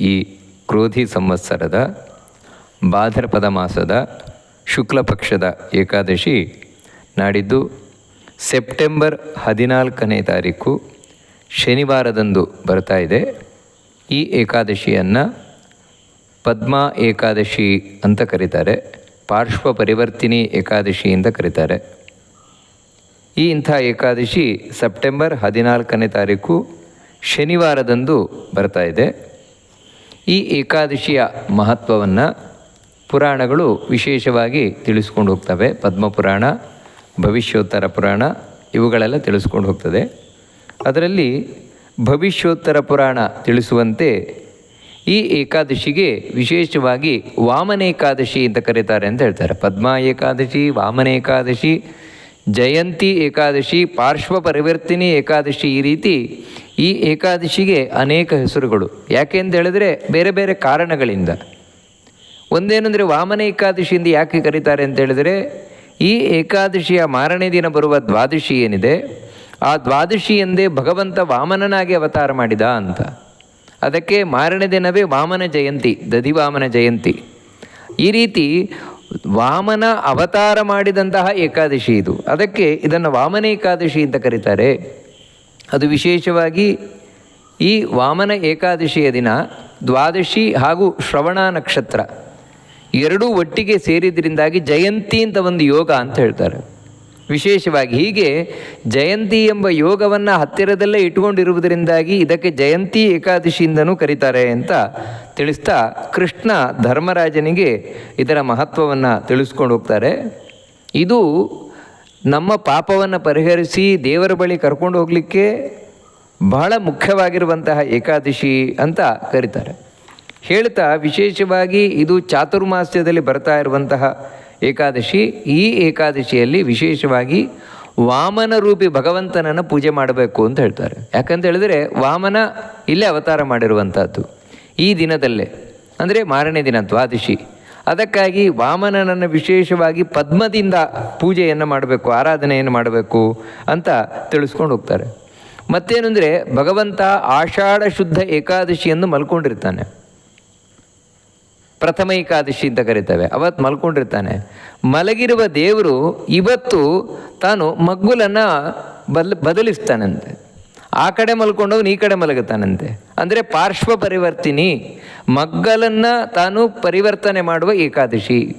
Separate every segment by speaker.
Speaker 1: ಈ ಕ್ರೋಧಿ ಸಂವತ್ಸರದ, ಭಾದ್ರಪದ ಮಾಸದ ಶುಕ್ಲಪಕ್ಷದ ಏಕಾದಶಿ ನಾಡಿದ್ದು ಸೆಪ್ಟೆಂಬರ್ ಹದಿನಾಲ್ಕನೇ ತಾರೀಕು ಶನಿವಾರದಂದು ಬರ್ತಾ ಇದೆ. ಈ ಏಕಾದಶಿಯನ್ನು ಪದ್ಮ ಏಕಾದಶಿ ಅಂತ ಕರೀತಾರೆ. ಪಾರ್ಶ್ವ ಪರಿವರ್ತಿನಿ ಏಕಾದಶಿ ಅಂತ ಕರೀತಾರೆ. ಈ ಇಂಥ ಏಕಾದಶಿ ಸೆಪ್ಟೆಂಬರ್ ಹದಿನಾಲ್ಕನೇ ತಾರೀಕು ಶನಿವಾರದಂದು ಬರ್ತಾ ಇದೆ. ಈ ಏಕಾದಶಿಯ ಮಹತ್ವವನ್ನು ಪುರಾಣಗಳು ವಿಶೇಷವಾಗಿ ತಿಳಿಸ್ಕೊಂಡು ಹೋಗ್ತವೆ. ಪದ್ಮಪುರಾಣ, ಭವಿಷ್ಯೋತ್ತರ ಪುರಾಣ ಇವುಗಳೆಲ್ಲ ತಿಳಿಸ್ಕೊಂಡು ಹೋಗ್ತದೆ. ಅದರಲ್ಲಿ ಭವಿಷ್ಯೋತ್ತರ ಪುರಾಣ ತಿಳಿಸುವಂತೆ ಈ ಏಕಾದಶಿಗೆ ವಿಶೇಷವಾಗಿ ವಾಮನೇಕಾದಶಿ ಅಂತ ಕರೀತಾರೆ ಅಂತ ಹೇಳ್ತಾರೆ. ಪದ್ಮ ಏಕಾದಶಿ, ವಾಮನ ಏಕಾದಶಿ ಜಯಂತಿ ಏಕಾದಶಿ, ಪಾರ್ಶ್ವ ಪರಿವರ್ತಿನಿ ಏಕಾದಶಿ ಈ ರೀತಿ ಈ ಏಕಾದಶಿಗೆ ಅನೇಕ ಹೆಸರುಗಳು. ಯಾಕೆ ಅಂತ ಹೇಳಿದ್ರೆ ಬೇರೆ ಬೇರೆ ಕಾರಣಗಳಿಂದ. ಒಂದೇನೆಂದರೆ ವಾಮನ ಏಕಾದಶಿಯಿಂದ ಯಾಕೆ ಕರೀತಾರೆ ಅಂತ ಹೇಳಿದರೆ ಈ ಏಕಾದಶಿಯ ಮಾರನೇ ದಿನ ಬರುವ ದ್ವಾದಶಿ ಏನಿದೆ, ಆ ದ್ವಾದಶಿ ಎಂದೇ ಭಗವಂತ ವಾಮನನಾಗಿ ಅವತಾರ ಮಾಡಿದ ಅಂತ. ಅದಕ್ಕೆ ಮಾರನೇ ದಿನವೇ ವಾಮನ ಜಯಂತಿ, ದಧಿವಾಮನ ಜಯಂತಿ. ಈ ರೀತಿ ವಾಮನ ಅವತಾರ ಮಾಡಿದಂತಹ ಏಕಾದಶಿ ಇದು. ಅದಕ್ಕೆ ಇದನ್ನು ವಾಮನ ಏಕಾದಶಿ ಅಂತ ಕರೀತಾರೆ. ಅದು ವಿಶೇಷವಾಗಿ ಈ ವಾಮನ ಏಕಾದಶಿಯ ದಿನ ದ್ವಾದಶಿ ಹಾಗೂ ಶ್ರವಣ ನಕ್ಷತ್ರ ಎರಡೂ ಒಟ್ಟಿಗೆ ಸೇರಿದ್ರಿಂದಾಗಿ ಜಯಂತಿ ಅಂತ ಒಂದು ಯೋಗ ಅಂತ ಹೇಳ್ತಾರೆ. ವಿಶೇಷವಾಗಿ ಹೀಗೆ ಜಯಂತಿ ಎಂಬ ಯೋಗವನ್ನು ಹತ್ತಿರದಲ್ಲೇ ಇಟ್ಟುಕೊಂಡಿರುವುದರಿಂದಾಗಿ ಇದಕ್ಕೆ ಜಯಂತಿ ಏಕಾದಶಿಯಿಂದನೂ ಕರೀತಾರೆ ಅಂತ ತಿಳಿಸ್ತಾ ಕೃಷ್ಣ ಧರ್ಮರಾಜನಿಗೆ ಇದರ ಮಹತ್ವವನ್ನು ತಿಳಿಸ್ಕೊಂಡು ಹೋಗ್ತಾರೆ. ಇದು ನಮ್ಮ ಪಾಪವನ್ನು ಪರಿಹರಿಸಿ ದೇವರ ಬಳಿ ಕರ್ಕೊಂಡು ಹೋಗಲಿಕ್ಕೆ ಬಹಳ ಮುಖ್ಯವಾಗಿರುವಂತಹ ಏಕಾದಶಿ ಅಂತ ಕರೀತಾರೆ. ಹೇಳ್ತಾ ವಿಶೇಷವಾಗಿ ಇದು ಚಾತುರ್ಮಾಸ್ಯದಲ್ಲಿ ಬರ್ತಾ ಇರುವಂತಹ ಏಕಾದಶಿ. ಈ ಏಕಾದಶಿಯಲ್ಲಿ ವಿಶೇಷವಾಗಿ ವಾಮನ ರೂಪಿ ಭಗವಂತನನ್ನು ಪೂಜೆ ಮಾಡಬೇಕು ಅಂತ ಹೇಳ್ತಾರೆ. ಯಾಕಂತ ಹೇಳಿದರೆ ವಾಮನ ಇಲ್ಲೇ ಅವತಾರ ಮಾಡಿರುವಂಥದ್ದು ಈ ದಿನದಲ್ಲೇ. ಅಂದರೆ ಮಾರನೇ ದಿನ ದ್ವಾದಶಿ. ಅದಕ್ಕಾಗಿ ವಾಮನನನ್ನು ವಿಶೇಷವಾಗಿ ಪದ್ಮದಿಂದ ಪೂಜೆಯನ್ನು ಮಾಡಬೇಕು, ಆರಾಧನೆಯನ್ನು ಮಾಡಬೇಕು ಅಂತ ತಿಳಿಸ್ಕೊಂಡು ಹೋಗ್ತಾರೆ. ಮತ್ತೇನೆಂದರೆ ಭಗವಂತ ಆಷಾಢ ಶುದ್ಧ ಏಕಾದಶಿಯನ್ನು ಮಲ್ಕೊಂಡಿರ್ತಾನೆ. ಪ್ರಥಮ ಏಕಾದಶಿ ಅಂತ ಕರಿತೇವೆ. ಅವತ್ತು ಮಲ್ಕೊಂಡಿರ್ತಾನೆ. ಮಲಗಿರುವ ದೇವರು ಇವತ್ತು ತಾನು ಮಗ್ಗುಲನ್ನು ಬದಲ್ ಬದಲಿಸ್ತಾನಂತೆ. ಆ ಕಡೆ ಮಲ್ಕೊಂಡವನು ಈ ಕಡೆ ಮಲಗುತ್ತಾನಂತೆ. ಅಂದರೆ ಪಾರ್ಶ್ವ ಪರಿವರ್ತಿನಿ, ಮಗ್ಗಲನ್ನು ತಾನು ಪರಿವರ್ತನೆ ಮಾಡುವ ಏಕಾದಶಿ.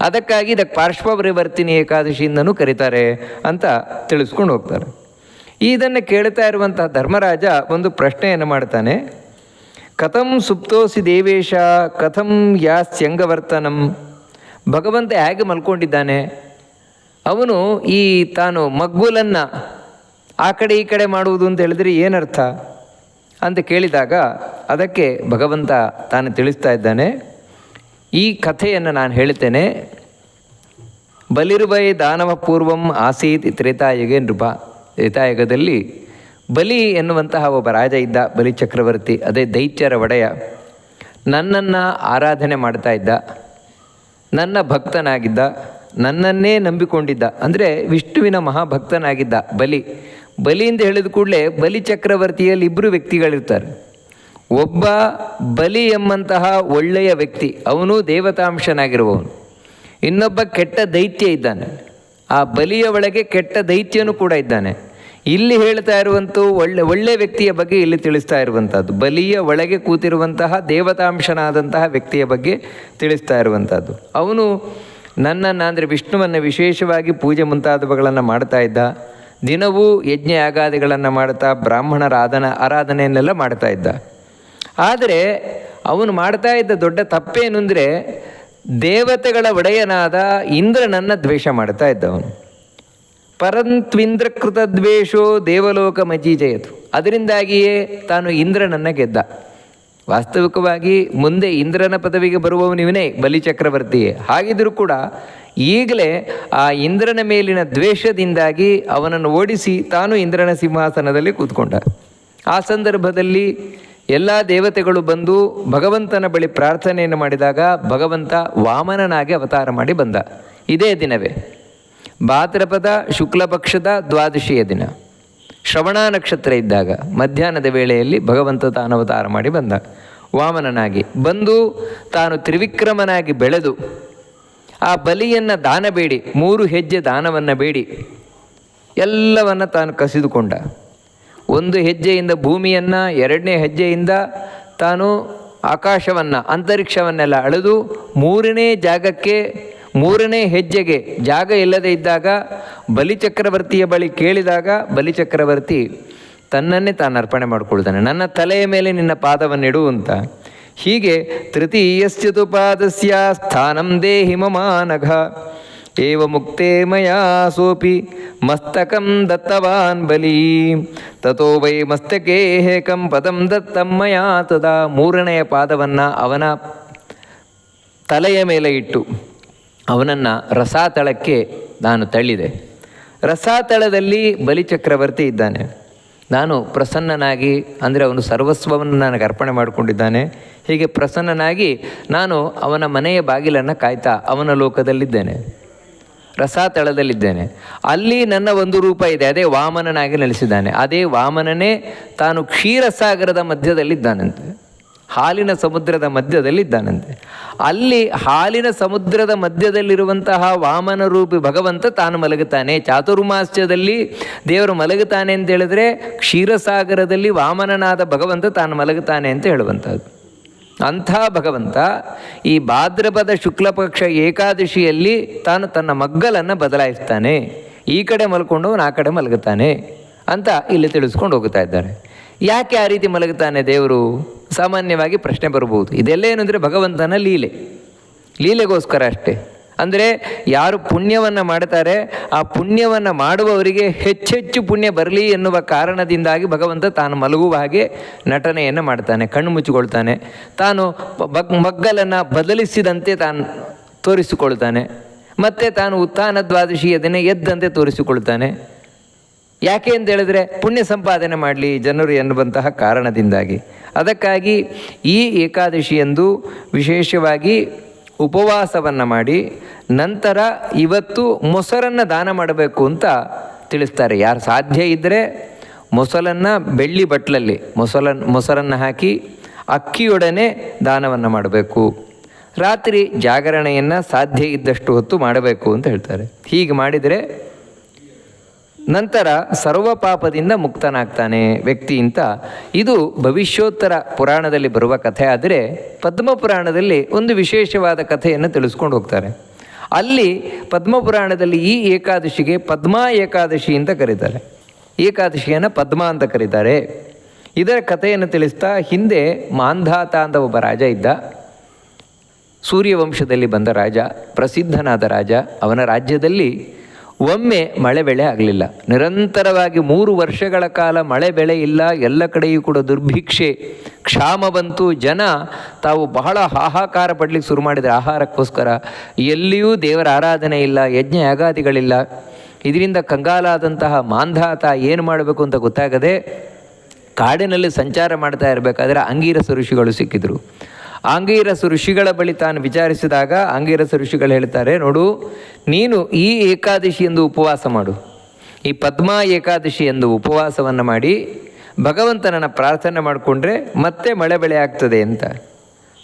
Speaker 1: ಅದಕ್ಕಾಗಿ ಇದಕ್ಕೆ ಪಾರ್ಶ್ವ ಪರಿವರ್ತಿನಿ ಏಕಾದಶಿಯಿಂದನೂ ಕರೀತಾರೆ ಅಂತ ತಿಳಿಸ್ಕೊಂಡು ಹೋಗ್ತಾರೆ. ಇದನ್ನು ಕೇಳ್ತಾ ಇರುವಂತಹ ಧರ್ಮರಾಜ ಒಂದು ಪ್ರಶ್ನೆಯನ್ನು ಮಾಡ್ತಾನೆ. ಕಥಂ ಸುಪ್ತೋಸಿ ದೇವೇಶ, ಕಥಂ ಯಾಸ್ಯಂಗವರ್ತನಂ ಭಗವಂತ ಹೇಗೆ ಮಲ್ಕೊಂಡಿದ್ದಾನೆ? ಅವನು ಈ ತಾನು ಮಗ್ಗುಲನ್ನು ಆ ಕಡೆ ಈ ಕಡೆ ಮಾಡುವುದು ಅಂತ ಹೇಳಿದರೆ ಏನರ್ಥ ಅಂತ ಕೇಳಿದಾಗ ಅದಕ್ಕೆ ಭಗವಂತ ತಾನು ತಿಳಿಸ್ತಾ ಇದ್ದಾನೆ. ಈ ಕಥೆಯನ್ನು ನಾನು ಹೇಳ್ತೇನೆ. ಬಲಿರುಬೈ ದಾನವ ಪೂರ್ವಂ ಆಸೀತ್ ತ್ರೇತಾಯುಗೆ ನೃಪ ತ್ರೇತಾಯುಗದಲ್ಲಿ ಬಲಿ ಎನ್ನುವಂತಹ ಒಬ್ಬ ರಾಜ ಇದ್ದ ಬಲಿ ಚಕ್ರವರ್ತಿ, ಅದೇ ದೈತ್ಯರ ಒಡೆಯ, ನನ್ನನ್ನು ಆರಾಧನೆ ಮಾಡ್ತಾ ಇದ್ದ, ನನ್ನ ಭಕ್ತನಾಗಿದ್ದ, ನನ್ನನ್ನೇ ನಂಬಿಕೊಂಡಿದ್ದ, ಅಂದರೆ ವಿಷ್ಣುವಿನ ಮಹಾಭಕ್ತನಾಗಿದ್ದ ಬಲಿ. ಬಲಿ ಎಂದು ಹೇಳಿದ ಕೂಡಲೇ ಬಲಿ ಚಕ್ರವರ್ತಿಯಲ್ಲಿ ಇಬ್ಬರು ವ್ಯಕ್ತಿಗಳಿರ್ತಾರೆ. ಒಬ್ಬ ಬಲಿ ಎಂಬಂತಹ ಒಳ್ಳೆಯ ವ್ಯಕ್ತಿ, ಅವನು ದೇವತಾಂಶನಾಗಿರುವವನು. ಇನ್ನೊಬ್ಬ ಕೆಟ್ಟ ದೈತ್ಯ ಇದ್ದಾನೆ. ಆ ಬಲಿಯ ಒಳಗೆ ಕೆಟ್ಟ ದೈತ್ಯನೂ ಕೂಡ ಇದ್ದಾನೆ. ಇಲ್ಲಿ ಹೇಳ್ತಾ ಇರುವಂಥ ಒಳ್ಳೆ ಒಳ್ಳೆ ವ್ಯಕ್ತಿಯ ಬಗ್ಗೆ ಇಲ್ಲಿ ತಿಳಿಸ್ತಾ ಇರುವಂಥದ್ದು ಬಲಿಯ ಒಳಗೆ ಕೂತಿರುವಂತಹ ದೇವತಾಂಶನಾದಂತಹ ವ್ಯಕ್ತಿಯ ಬಗ್ಗೆ ತಿಳಿಸ್ತಾ ಇರುವಂಥದ್ದು ಅವನು ನನ್ನನ್ನು ಅಂದರೆ ವಿಷ್ಣುವನ್ನು ವಿಶೇಷವಾಗಿ ಪೂಜೆ ಮುಂತಾದವುಗಳನ್ನು ಮಾಡ್ತಾ ಇದ್ದ. ದಿನವೂ ಯಜ್ಞ ಯಾಗಾದಿಗಳನ್ನು ಮಾಡ್ತಾ, ಬ್ರಾಹ್ಮಣರ ರಾಧನ ಆರಾಧನೆಯನ್ನೆಲ್ಲ ಮಾಡ್ತಾ ಇದ್ದ. ಆದರೆ ಅವನು ಮಾಡ್ತಾ ಇದ್ದ ದೊಡ್ಡ ತಪ್ಪೇನು ಅಂದರೆ ದೇವತೆಗಳ ಒಡೆಯನಾದ ಇಂದ್ರನನ್ನು ದ್ವೇಷ ಮಾಡ್ತಾ ಇದ್ದ ಅವನು ಪರಂತ್ವಿಂದ್ರಕೃತ ದ್ವೇಷೋ ದೇವಲೋಕ ಮಜೀಜಯತು ಅದರಿಂದಾಗಿಯೇ ತಾನು ಇಂದ್ರನನ್ನು ಗೆದ್ದ. ವಾಸ್ತವಿಕವಾಗಿ ಮುಂದೆ ಇಂದ್ರನ ಪದವಿಗೆ ಬರುವವನಿವನೇ ಬಲಿಚಕ್ರವರ್ತಿಯೇ. ಹಾಗಿದ್ರೂ ಕೂಡ ಈಗಲೇ ಆ ಇಂದ್ರನ ಮೇಲಿನ ದ್ವೇಷದಿಂದಾಗಿ ಅವನನ್ನು ಓಡಿಸಿ ತಾನು ಇಂದ್ರನ ಸಿಂಹಾಸನದಲ್ಲಿ ಕೂತ್ಕೊಂಡ. ಆ ಸಂದರ್ಭದಲ್ಲಿ ಎಲ್ಲ ದೇವತೆಗಳು ಬಂದು ಭಗವಂತನ ಬಳಿ ಪ್ರಾರ್ಥನೆಯನ್ನು ಮಾಡಿದಾಗ ಭಗವಂತ ವಾಮನನಾಗಿ ಅವತಾರ ಮಾಡಿ ಬಂದ. ಇದೇ ದಿನವೇ. ಭಾದ್ರಪದ ಶುಕ್ಲಪಕ್ಷದ ದ್ವಾದಶಿಯ ದಿನ. ಶ್ರವಣ ನಕ್ಷತ್ರ ಇದ್ದಾಗ ಮಧ್ಯಾಹ್ನದ ವೇಳೆಯಲ್ಲಿ ಭಗವಂತ ತಾನು ಅವತಾರ ಮಾಡಿ ಬಂದ. ವಾಮನನಾಗಿ ಬಂದು ತಾನು ತ್ರಿವಿಕ್ರಮನಾಗಿ ಬೆಳೆದು ಆ ಬಲಿಯನ್ನು ದಾನ ಬೇಡಿ, ಮೂರು ಹೆಜ್ಜೆ ದಾನವನ್ನು ಬೇಡಿ, ಎಲ್ಲವನ್ನು ತಾನು ಕಸಿದುಕೊಂಡ. ಒಂದು ಹೆಜ್ಜೆಯಿಂದ ಭೂಮಿಯನ್ನು, ಎರಡನೇ ಹೆಜ್ಜೆಯಿಂದ ತಾನು ಆಕಾಶವನ್ನು, ಅಂತರಿಕ್ಷವನ್ನೆಲ್ಲ ಅಳೆದು ಮೂರನೇ ಜಾಗಕ್ಕೆ ಮೂರನೇ ಹೆಜ್ಜೆಗೆ ಜಾಗ ಇಲ್ಲದೆ ಇದ್ದಾಗ ಬಲಿಚಕ್ರವರ್ತಿಯ ಬಳಿ ಕೇಳಿದಾಗ ಬಲಿಚಕ್ರವರ್ತಿ ತನ್ನನ್ನೇ ತಾನು ಅರ್ಪಣೆ ಮಾಡಿಕೊಳ್ತಾನೆ. ನನ್ನ ತಲೆಯ ಮೇಲೆ ನಿನ್ನ ಪಾದವನ್ನಿಡು ಅಂತ. ಹೀಗೆ ತೃತೀಯಶ್ಚತುಪಾದಸ್ಯ ಸ್ಥಾನಂ ದೇಹಿ ಮಮಾನಘ. ಏವ ಮುಕ್ತೇ ಮಯಾ ಸೋಪಿ ಮಸ್ತಕಂ ದತ್ತವಾನ್ ಬಲಿ. ತಥೋ ವೈ ಮಸ್ತಕೇ ಹೇಕಂ ಪದಂ ದತ್ತಂ ಮಯಾ ತದಾ. ಮೂರನೆಯ ಪಾದವನ್ನು ಅವನ ತಲೆಯ ಮೇಲೆ ಇಟ್ಟು. ಅವನನ್ನು ರಸಾತಳಕ್ಕೆ ನಾನು ತಳ್ಳಿದೆ. ರಸಾತಳದಲ್ಲಿ ಬಲಿಚಕ್ರವರ್ತಿ ಇದ್ದಾನೆ. ನಾನು ಪ್ರಸನ್ನನಾಗಿ, ಅಂದರೆ ಅವನು ಸರ್ವಸ್ವವನ್ನು ನನಗೆ ಅರ್ಪಣೆ ಮಾಡಿಕೊಂಡಿದ್ದಾನೆ. ಹೀಗೆ ಪ್ರಸನ್ನನಾಗಿ ನಾನು ಅವನ ಮನೆಯ ಬಾಗಿಲನ್ನು ಕಾಯ್ತಾ ಅವನ ಲೋಕದಲ್ಲಿದ್ದೇನೆ. ರಸಾತಳದಲ್ಲಿದ್ದೇನೆ. ಅಲ್ಲಿ ನನ್ನ ಒಂದು ರೂಪ ಇದೆ, ಅದೇ ವಾಮನನಾಗಿ ನೆಲೆಸಿದ್ದಾನೆ. ಅದೇ ವಾಮನನೇ ತಾನು ಕ್ಷೀರಸಾಗರದ ಮಧ್ಯದಲ್ಲಿದ್ದಾನಂತೆ. ಹಾಲಿನ ಸಮುದ್ರದ ಮಧ್ಯದಲ್ಲಿದ್ದಾನಂತೆ. ಅಲ್ಲಿ ಹಾಲಿನ ಸಮುದ್ರದ ಮಧ್ಯದಲ್ಲಿರುವಂತಹ ವಾಮನ ರೂಪಿ ಭಗವಂತ ತಾನು ಮಲಗುತ್ತಾನೆ. ಚಾತುರ್ಮಾಸ್ಯದಲ್ಲಿ ದೇವರು ಮಲಗುತ್ತಾನೆ ಅಂತ ಹೇಳಿದ್ರೆ ಕ್ಷೀರಸಾಗರದಲ್ಲಿ ವಾಮನನಾದ ಭಗವಂತ ತಾನು ಮಲಗುತ್ತಾನೆ ಅಂತ ಹೇಳುವಂಥದ್ದು. ಅಂಥ ಭಗವಂತ ಈ ಭಾದ್ರಪದ ಶುಕ್ಲಪಕ್ಷ ಏಕಾದಶಿಯಲ್ಲಿ ತಾನು ತನ್ನ ಮಗ್ಗಲನ್ನು ಬದಲಾಯಿಸ್ತಾನೆ. ಈ ಕಡೆ ಮಲ್ಕೊಂಡವನು ಆ ಕಡೆ ಮಲಗುತ್ತಾನೆ ಅಂತ ಇಲ್ಲಿ ತಿಳಿಸ್ಕೊಂಡು ಹೋಗುತ್ತಾ ಇದ್ದಾರೆ. ಯಾಕೆ ಆ ರೀತಿ ಮಲಗುತ್ತಾನೆ ದೇವರು? ಸಾಮಾನ್ಯವಾಗಿ ಪ್ರಶ್ನೆ ಬರಬಹುದು. ಇದೆಲ್ಲ ಏನು ಅಂದರೆ ಭಗವಂತನ ಲೀಲೆ. ಲೀಲೆಗೋಸ್ಕರ ಅಷ್ಟೇ. ಅಂದರೆ ಯಾರು ಪುಣ್ಯವನ್ನು ಮಾಡ್ತಾರೆ, ಆ ಪುಣ್ಯವನ್ನು ಮಾಡುವವರಿಗೆ ಹೆಚ್ಚೆಚ್ಚು ಪುಣ್ಯ ಬರಲಿ ಎನ್ನುವ ಕಾರಣದಿಂದಾಗಿ ಭಗವಂತ ತಾನು ಮಲಗುವ ಹಾಗೆ ನಟನೆಯನ್ನು ಮಾಡ್ತಾನೆ, ಕಣ್ಣು ಮುಚ್ಚಿಕೊಳ್ತಾನೆ. ತಾನು ಬಗ್, ಮಗ್ಗಲನ್ನು ಬದಲಿಸಿದಂತೆ ತಾನು ತೋರಿಸಿಕೊಳ್ತಾನೆ. ಮತ್ತು ತಾನು ಉತ್ಥಾನ ದ್ವಾದಶಿಯ ದಿನ ಎದ್ದಂತೆ ತೋರಿಸಿಕೊಳ್ತಾನೆ. ಯಾಕೆ ಅಂತ ಹೇಳಿದ್ರೆ ಪುಣ್ಯ ಸಂಪಾದನೆ ಮಾಡಲಿ ಜನರು ಎನ್ನುವಂತಹ ಕಾರಣದಿಂದಾಗಿ. ಅದಕ್ಕಾಗಿ ಈ ಏಕಾದಶಿಯಂದು ವಿಶೇಷವಾಗಿ ಉಪವಾಸವನ್ನು ಮಾಡಿ, ನಂತರ ಇವತ್ತು ಮೊಸರನ್ನು ದಾನ ಮಾಡಬೇಕು ಅಂತ ತಿಳಿಸ್ತಾರೆ. ಯಾರು ಸಾಧ್ಯ ಇದ್ದರೆ ಮೊಸಲನ್ನು ಬೆಳ್ಳಿ ಬಟ್ಲಲ್ಲಿ ಮೊಸಲ ಮೊಸರನ್ನು ಹಾಕಿ ಅಕ್ಕಿಯೊಡನೆ ದಾನವನ್ನು ಮಾಡಬೇಕು. ರಾತ್ರಿ ಜಾಗರಣೆಯನ್ನು ಸಾಧ್ಯ ಇದ್ದಷ್ಟು ಹೊತ್ತು ಮಾಡಬೇಕು ಅಂತ ಹೇಳ್ತಾರೆ. ಹೀಗೆ ಮಾಡಿದರೆ ನಂತರ ಸರ್ವ ಪಾಪದಿಂದ ಮುಕ್ತನಾಗ್ತಾನೆ ವ್ಯಕ್ತಿ ಅಂತ ಇದು ಭವಿಷ್ಯೋತ್ತರ ಪುರಾಣದಲ್ಲಿ ಬರುವ ಕಥೆ ಆದರೆ ಪದ್ಮ ಪುರಾಣದಲ್ಲಿ ಒಂದು ವಿಶೇಷವಾದ ಕಥೆಯನ್ನು ತಿಳಿಸ್ಕೊಂಡು ಹೋಗ್ತಾರೆ. ಅಲ್ಲಿ ಪದ್ಮ ಪುರಾಣದಲ್ಲಿ ಈ ಏಕಾದಶಿಗೆ ಪದ್ಮ ಏಕಾದಶಿ ಅಂತ ಕರೀತಾರೆ. ಏಕಾದಶಿಯನ್ನು ಪದ್ಮ ಅಂತ ಕರೀತಾರೆ. ಇದರ ಕಥೆಯನ್ನು ತಿಳಿಸ್ತಾ ಹಿಂದೆ ಮಾಂಧಾತ ಅಂತ ಒಬ್ಬ ರಾಜ ಇದ್ದ. ಸೂರ್ಯವಂಶದಲ್ಲಿ ಬಂದ ರಾಜ, ಪ್ರಸಿದ್ಧನಾದ ರಾಜ, ಅವನ ರಾಜ್ಯದಲ್ಲಿ ಒಮ್ಮೆ ಮಳೆ ಬೆಳೆ ಆಗಲಿಲ್ಲ. ನಿರಂತರವಾಗಿ ಮೂರು ವರ್ಷಗಳ ಕಾಲ ಮಳೆ ಬೆಳೆ ಇಲ್ಲ. ಎಲ್ಲ ಕಡೆಯೂ ಕೂಡ ದುರ್ಭಿಕ್ಷೆ. ಕ್ಷಾಮ ಬಂತು. ಜನ ತಾವು ಬಹಳ ಹಾಹಾಕಾರ ಪಡಲಿಕ್ಕೆ ಶುರು ಮಾಡಿದರೆ ಆಹಾರಕ್ಕೋಸ್ಕರ ಎಲ್ಲಿಯೂ ದೇವರ ಆರಾಧನೆ ಇಲ್ಲ. ಯಜ್ಞ ಯಾಗಾದಿಗಳಿಲ್ಲ. ಇದರಿಂದ ಕಂಗಾಲಾದಂತಹ ಮಾಂಧಾತ ಏನು ಮಾಡಬೇಕು ಅಂತ ಗೊತ್ತಾಗದೆ ಕಾಡಿನಲ್ಲಿ ಸಂಚಾರ ಮಾಡ್ತಾ ಇರಬೇಕಾದ್ರೆ ಅಂಗೀರಸ ಋಷಿಗಳು ಸಿಕ್ಕಿದ್ರು. ಆಂಗೀರಸ ಋಷಿಗಳ ಬಳಿ ತಾನು ವಿಚಾರಿಸಿದಾಗ ಆಂಗೀರಸ ಋಷಿಗಳು ಹೇಳ್ತಾರೆ, ನೋಡು, ನೀನು ಈ ಏಕಾದಶಿ ಎಂದು ಉಪವಾಸ ಮಾಡು. ಈ ಪದ್ಮ ಏಕಾದಶಿ ಎಂದು ಉಪವಾಸವನ್ನು ಮಾಡಿ ಭಗವಂತನನ್ನು ಪ್ರಾರ್ಥನೆ ಮಾಡಿಕೊಂಡ್ರೆ ಮತ್ತೆ ಮಳೆ ಬೆಳೆ ಆಗ್ತದೆ ಅಂತ.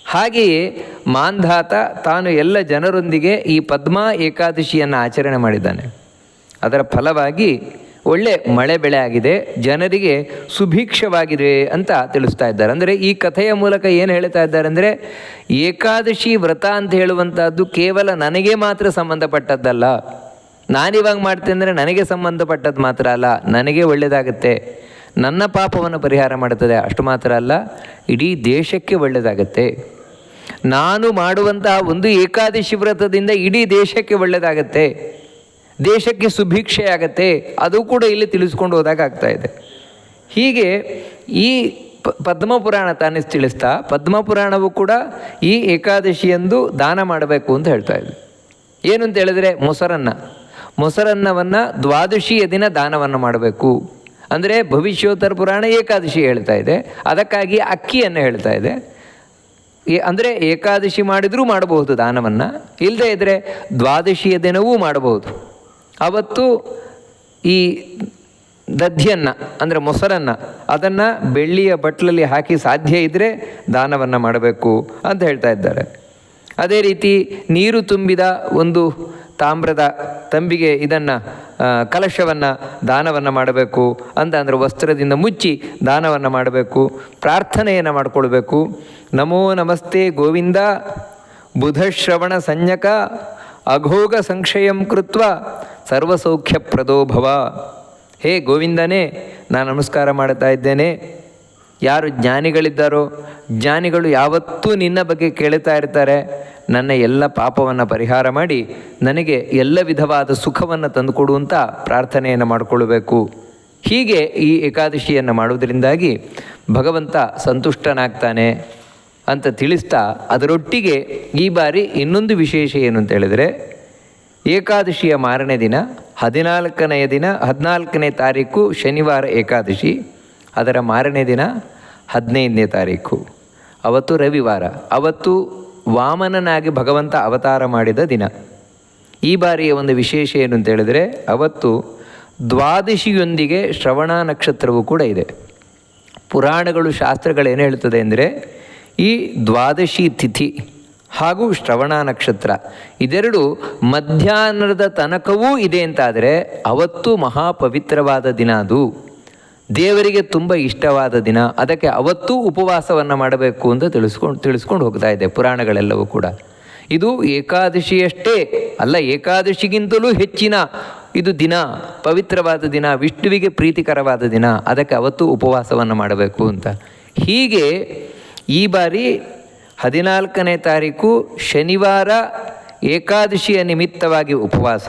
Speaker 1: ಹಾಗೆಯೇ ಮಾಂಧಾತ ತಾನು ಎಲ್ಲ ಜನರೊಂದಿಗೆ ಈ ಪದ್ಮ ಏಕಾದಶಿಯನ್ನು ಆಚರಣೆ ಮಾಡಿದ್ದಾನೆ. ಅದರ ಫಲವಾಗಿ ಒಳ್ಳೆ ಮಳೆ ಬೆಳೆ ಆಗಿದೆ, ಜನರಿಗೆ ಸುಭಿಕ್ಷವಾಗಿದೆ ಅಂತ ತಿಳಿಸ್ತಾ ಇದ್ದಾರೆ. ಅಂದರೆ ಈ ಕಥೆಯ ಮೂಲಕ ಏನು ಹೇಳ್ತಾ ಇದ್ದಾರೆ ಅಂದರೆ, ಏಕಾದಶಿ ವ್ರತ ಅಂತ ಹೇಳುವಂಥದ್ದು ಕೇವಲ ನನಗೆ ಮಾತ್ರ ಸಂಬಂಧಪಟ್ಟದ್ದಲ್ಲ. ನಾನಿವಾಗ ಮಾಡ್ತೇನೆ ಅಂದರೆ ನನಗೆ ಸಂಬಂಧಪಟ್ಟದ್ದು ಮಾತ್ರ ಅಲ್ಲ, ನನಗೆ ಒಳ್ಳೆಯದಾಗುತ್ತೆ ನನ್ನ ಪಾಪವನ್ನು ಪರಿಹಾರ ಮಾಡುತ್ತದೆ ಅಷ್ಟು ಮಾತ್ರ ಅಲ್ಲ, ಇಡೀ ದೇಶಕ್ಕೆ ಒಳ್ಳೆಯದಾಗತ್ತೆ ನಾನು ಮಾಡುವಂತಹ ಒಂದು ಏಕಾದಶಿ ವ್ರತದಿಂದ ಇಡೀ ದೇಶಕ್ಕೆ ಒಳ್ಳೆಯದಾಗತ್ತೆ ದೇಶಕ್ಕೆ ಸುಭಿಕ್ಷೆ ಆಗತ್ತೆ. ಅದು ಕೂಡ ಇಲ್ಲಿ ತಿಳಿಸ್ಕೊಂಡು ಹೋದಾಗ ಆಗ್ತಾ ಇದೆ. ಹೀಗೆ ಈ ಪದ್ಮಪುರಾಣ ತಾನೇ ತಿಳಿಸ್ತಾ ಪದ್ಮಪುರಾಣವು ಕೂಡ ಈ ಏಕಾದಶಿಯಂದು ದಾನ ಮಾಡಬೇಕು ಅಂತ ಹೇಳ್ತಾ ಇದೆ. ಏನು ಅಂತ ಹೇಳಿದ್ರೆ ಮೊಸರನ್ನ. ಮೊಸರನ್ನವನ್ನು ದ್ವಾದಶಿಯ ದಿನ ದಾನವನ್ನು ಮಾಡಬೇಕು. ಅಂದರೆ ಭವಿಷ್ಯೋತ್ತರ ಪುರಾಣ ಏಕಾದಶಿ ಹೇಳ್ತಾ ಇದೆ. ಅದಕ್ಕಾಗಿ ಅಕ್ಕಿಯನ್ನು ಹೇಳ್ತಾ ಇದೆ. ಅಂದರೆ ಏಕಾದಶಿ ಮಾಡಿದರೂ ಮಾಡಬಹುದು ದಾನವನ್ನು. ಇಲ್ಲದೇ ಇದ್ದರೆ ದ್ವಾದಶಿಯ ದಿನವೂ ಮಾಡಬಹುದು. ಅವತ್ತು ಈ ದಧ್ಯನ್ನ, ಅಂದರೆ ಮೊಸರನ್ನು, ಅದನ್ನು ಬೆಳ್ಳಿಯ ಬಟ್ಲಲ್ಲಿ ಹಾಕಿ ಸಾಧ್ಯ ಇದ್ದರೆ ದಾನವನ್ನು ಮಾಡಬೇಕು ಅಂತ ಹೇಳ್ತಾ ಇದ್ದಾರೆ. ಅದೇ ರೀತಿ ನೀರು ತುಂಬಿದ ಒಂದು ತಾಮ್ರದ ತಂಬಿಗೆ ಇದನ್ನು ಕಲಶವನ್ನು ದಾನವನ್ನು ಮಾಡಬೇಕು ಅಂತ ಅಂದರೆ ವಸ್ತ್ರದಿಂದ ಮುಚ್ಚಿ ದಾನವನ್ನು ಮಾಡಬೇಕು, ಪ್ರಾರ್ಥನೆಯನ್ನು ಮಾಡಿಕೊಳ್ಬೇಕು. ನಮೋ ನಮಸ್ತೆ ಗೋವಿಂದ ಬುಧಶ್ರವಣ ಸಂಜ್ಞಕ ಅಘೋಗ ಸಂಕ್ಷಯಂ ಕೃತ್ವ ಸರ್ವಸೌಖ್ಯ ಪ್ರದೋಭವ ಹೇ ಗೋವಿಂದನೇ ನಾನು ನಮಸ್ಕಾರ ಮಾಡ್ತಾ ಇದ್ದೇನೆ. ಯಾರು ಜ್ಞಾನಿಗಳಿದ್ದಾರೋ, ಜ್ಞಾನಿಗಳು ಯಾವತ್ತೂ ನಿನ್ನ ಬಗ್ಗೆ ಕೇಳ್ತಾ ಇರ್ತಾರೆ. ನನ್ನ ಎಲ್ಲ ಪಾಪವನ್ನು ಪರಿಹಾರ ಮಾಡಿ ನನಗೆ ಎಲ್ಲ ವಿಧವಾದ ಸುಖವನ್ನು ತಂದುಕೊಡುವಂಥ ಪ್ರಾರ್ಥನೆಯನ್ನು ಮಾಡಿಕೊಳ್ಳಬೇಕು ಹೀಗೆ ಈ ಏಕಾದಶಿಯನ್ನು ಮಾಡುವುದರಿಂದಾಗಿ ಭಗವಂತ ಸಂತುಷ್ಟನಾಗ್ತಾನೆ. ಅಂತ ತಿಳಿಸ್ತಾ ಅದರೊಟ್ಟಿಗೆ ಈ ಬಾರಿ ಇನ್ನೊಂದು ವಿಶೇಷ ಏನು ಅಂತ ಹೇಳಿದರೆ, ಏಕಾದಶಿಯ ಮಾರನೇ ದಿನ, ಹದಿನಾಲ್ಕನೆಯ ದಿನ, ಹದಿನಾಲ್ಕನೇ ತಾರೀಕು ಶನಿವಾರ ಏಕಾದಶಿ, ಅದರ ಮಾರನೇ ದಿನ ಹದಿನೈದನೇ ತಾರೀಕು. ಅವತ್ತು ರವಿವಾರ. ಅವತ್ತು ವಾಮನನಾಗಿ ಭಗವಂತ ಅವತಾರ ಮಾಡಿದ ದಿನ. ಈ ಬಾರಿಯ ಒಂದು ವಿಶೇಷ ಏನು ಅಂತ ಹೇಳಿದರೆ, ಅವತ್ತು ದ್ವಾದಶಿಯೊಂದಿಗೆ ಶ್ರವಣ ನಕ್ಷತ್ರವೂ ಕೂಡ ಇದೆ. ಪುರಾಣಗಳು ಶಾಸ್ತ್ರಗಳು ಏನು ಹೇಳ್ತದೆ ಅಂದರೆ ಈ ದ್ವಾದಶಿ ತಿಥಿ ಹಾಗೂ ಶ್ರವಣ ನಕ್ಷತ್ರ, ಇದೆರಡು ಮಧ್ಯಾಹ್ನದ ತನಕವೂ ಇದೆ ಅಂತಾದರೆ ಅವತ್ತು ಮಹಾಪವಿತ್ರವಾದ ದಿನ ಅದು. ದೇವರಿಗೆ ತುಂಬ ಇಷ್ಟವಾದ ದಿನ, ಅದಕ್ಕೆ ಅವತ್ತೂ ಉಪವಾಸವನ್ನು ಮಾಡಬೇಕು ಅಂತ ತಿಳಿಸ್ಕೊಂಡು ತಿಳಿಸ್ಕೊಂಡು ಹೋಗ್ತಾ ಇದೆ ಪುರಾಣಗಳೆಲ್ಲವೂ ಕೂಡ. ಇದು ಏಕಾದಶಿಯಷ್ಟೇ ಅಲ್ಲ, ಏಕಾದಶಿಗಿಂತಲೂ ಹೆಚ್ಚಿನ ಇದು ದಿನ, ಪವಿತ್ರವಾದ ದಿನ, ವಿಷ್ಣುವಿಗೆ ಪ್ರೀತಿಕರವಾದ ದಿನ, ಅದಕ್ಕೆ ಅವತ್ತು ಉಪವಾಸವನ್ನು ಮಾಡಬೇಕು ಅಂತ. ಹೀಗೆ ಈ ಬಾರಿ ಹದಿನಾಲ್ಕನೇ ತಾರೀಕು ಶನಿವಾರ ಏಕಾದಶಿಯ ನಿಮಿತ್ತವಾಗಿ ಉಪವಾಸ,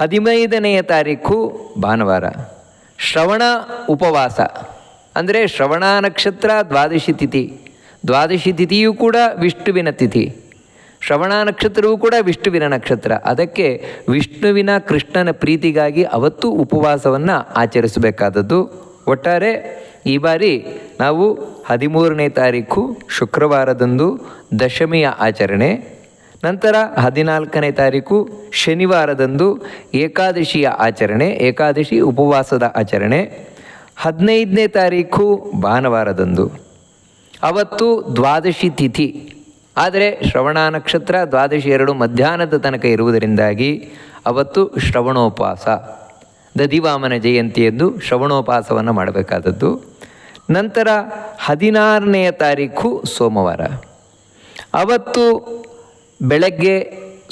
Speaker 1: ಹದಿನೈದನೆಯ ತಾರೀಕು ಭಾನುವಾರ. ಶ್ರವಣ ಉಪವಾಸ, ಅಂದರೆ ಶ್ರವಣ ನಕ್ಷತ್ರ ದ್ವಾದಶಿ ತಿಥಿ. ದ್ವಾದಶಿ ತಿಥಿಯೂ ಕೂಡ ವಿಷ್ಣುವಿನ ತಿಥಿ. ಶ್ರವಣ ನಕ್ಷತ್ರವೂ ಕೂಡ ವಿಷ್ಣುವಿನ ನಕ್ಷತ್ರ. ಅದಕ್ಕೆ ವಿಷ್ಣುವಿನ ಕೃಷ್ಣನ ಪ್ರೀತಿಗಾಗಿ ಅವತ್ತು ಉಪವಾಸವನ್ನು ಆಚರಿಸಬೇಕಾದದ್ದು ಒಟ್ಟಾರೆ ಈ ಬಾರಿ ನಾವು ಹದಿಮೂರನೇ ತಾರೀಕು ಶುಕ್ರವಾರದಂದು ದಶಮಿಯ ಆಚರಣೆ, ನಂತರ ಹದಿನಾಲ್ಕನೇ ತಾರೀಕು ಶನಿವಾರದಂದು ಏಕಾದಶಿಯ ಆಚರಣೆ, ಏಕಾದಶಿ ಉಪವಾಸದ ಆಚರಣೆ, ಹದಿನೈದನೇ ತಾರೀಕು ಭಾನುವಾರದಂದು. ಅವತ್ತು ದ್ವಾದಶಿ ತಿಥಿ. ಆದರೆ ಶ್ರವಣ ನಕ್ಷತ್ರ ದ್ವಾದಶಿ ಎರಡು ಮಧ್ಯಾಹ್ನದ ತನಕ ಇರುವುದರಿಂದಾಗಿ ಅವತ್ತು ಶ್ರವಣೋಪವಾಸ. ದಧಿವಾಮನ ಜಯಂತಿಯದ್ದು ಶ್ರವಣೋಪಾಸವನ್ನು ಮಾಡಬೇಕಾದದ್ದು. ನಂತರ ಹದಿನಾರನೆಯ ತಾರೀಕು ಸೋಮವಾರ. ಅವತ್ತು ಬೆಳಗ್ಗೆ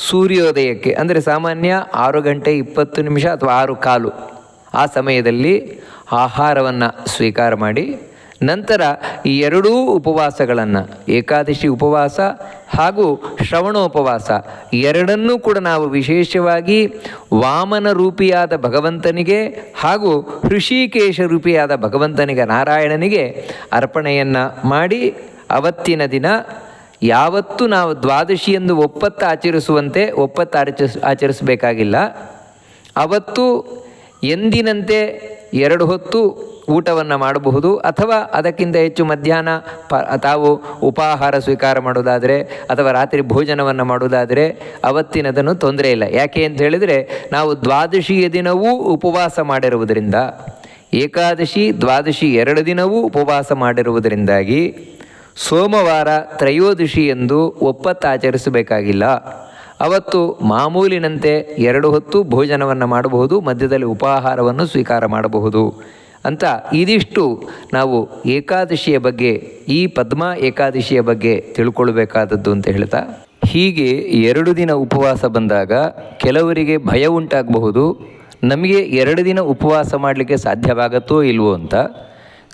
Speaker 1: ಸೂರ್ಯೋದಯಕ್ಕೆ, ಅಂದರೆ ಸಾಮಾನ್ಯ ಆರು ಗಂಟೆ ಇಪ್ಪತ್ತು ನಿಮಿಷ ಅಥವಾ ಆರು ಕಾಲು ಆ ಸಮಯದಲ್ಲಿ ಆಹಾರವನ್ನು ಸ್ವೀಕಾರ ಮಾಡಿ ನಂತರ ಈ ಎರಡೂ ಉಪವಾಸಗಳನ್ನು, ಏಕಾದಶಿ ಉಪವಾಸ ಹಾಗೂ ಶ್ರವಣೋಪವಾಸ, ಎರಡನ್ನೂ ಕೂಡ ನಾವು ವಿಶೇಷವಾಗಿ ವಾಮನ ರೂಪಿಯಾದ ಭಗವಂತನಿಗೆ ಹಾಗೂ ಋಷಿಕೇಶ ರೂಪಿಯಾದ ಭಗವಂತನಿಗೆ, ನಾರಾಯಣನಿಗೆ ಅರ್ಪಣೆಯನ್ನು ಮಾಡಿ ಅವತ್ತಿನ ದಿನ ಯಾವತ್ತೂ ನಾವು ದ್ವಾದಶಿಯೆಂದು ಒಪ್ಪತ್ತು ಆಚರಿಸುವಂತೆ ಒಪ್ಪತ್ತು ಆಚರಿಸ್, ಆಚರಿಸಬೇಕಾಗಿಲ್ಲ. ಅವತ್ತು ಎಂದಿನಂತೆ ಎರಡು ಹೊತ್ತು ಊಟವನ್ನು ಮಾಡಬಹುದು ಅಥವಾ ಅದಕ್ಕಿಂತ ಹೆಚ್ಚು ಮಧ್ಯಾಹ್ನ ಪ, ತಾವು ಉಪಾಹಾರ ಸ್ವೀಕಾರ ಮಾಡೋದಾದರೆ ಅಥವಾ ರಾತ್ರಿ ಭೋಜನವನ್ನು ಮಾಡೋದಾದರೆ ಅವತ್ತಿನದನ್ನು ತೊಂದರೆ ಇಲ್ಲ. ಯಾಕೆ ಅಂತ ಹೇಳಿದರೆ ನಾವು ದ್ವಾದಶಿಯ ದಿನವೂ ಉಪವಾಸ ಮಾಡಿರುವುದರಿಂದ, ಏಕಾದಶಿ, ದ್ವಾದಶಿ ಎರಡು ದಿನವೂ ಉಪವಾಸ ಮಾಡಿರುವುದರಿಂದಾಗಿ ಸೋಮವಾರ ತ್ರಯೋದಶಿ ಎಂದು ಒಪ್ಪತ್ತು ಆಚರಿಸಬೇಕಾಗಿಲ್ಲ ಅವತ್ತು ಮಾಮೂಲಿನಂತೆ ಎರಡು ಹೊತ್ತು ಭೋಜನವನ್ನು ಮಾಡಬಹುದು, ಮಧ್ಯದಲ್ಲಿ ಉಪಾಹಾರವನ್ನು ಸ್ವೀಕಾರ ಮಾಡಬಹುದು ಅಂತ ಇದಿಷ್ಟು ನಾವು ಏಕಾದಶಿಯ ಬಗ್ಗೆ, ಈ ಪದ್ಮ ಏಕಾದಶಿಯ ಬಗ್ಗೆ ತಿಳ್ಕೊಳ್ಬೇಕಾದದ್ದು ಅಂತ ಹೇಳ್ತಾ, ಹೀಗೆ ಎರಡು ದಿನ ಉಪವಾಸ ಬಂದಾಗ ಕೆಲವರಿಗೆ ಭಯ ಉಂಟಾಗಬಹುದು, ನಮಗೆ ಎರಡು ದಿನ ಉಪವಾಸ ಮಾಡಲಿಕ್ಕೆ ಸಾಧ್ಯವಾಗತ್ತೋ ಇಲ್ವೋ ಅಂತ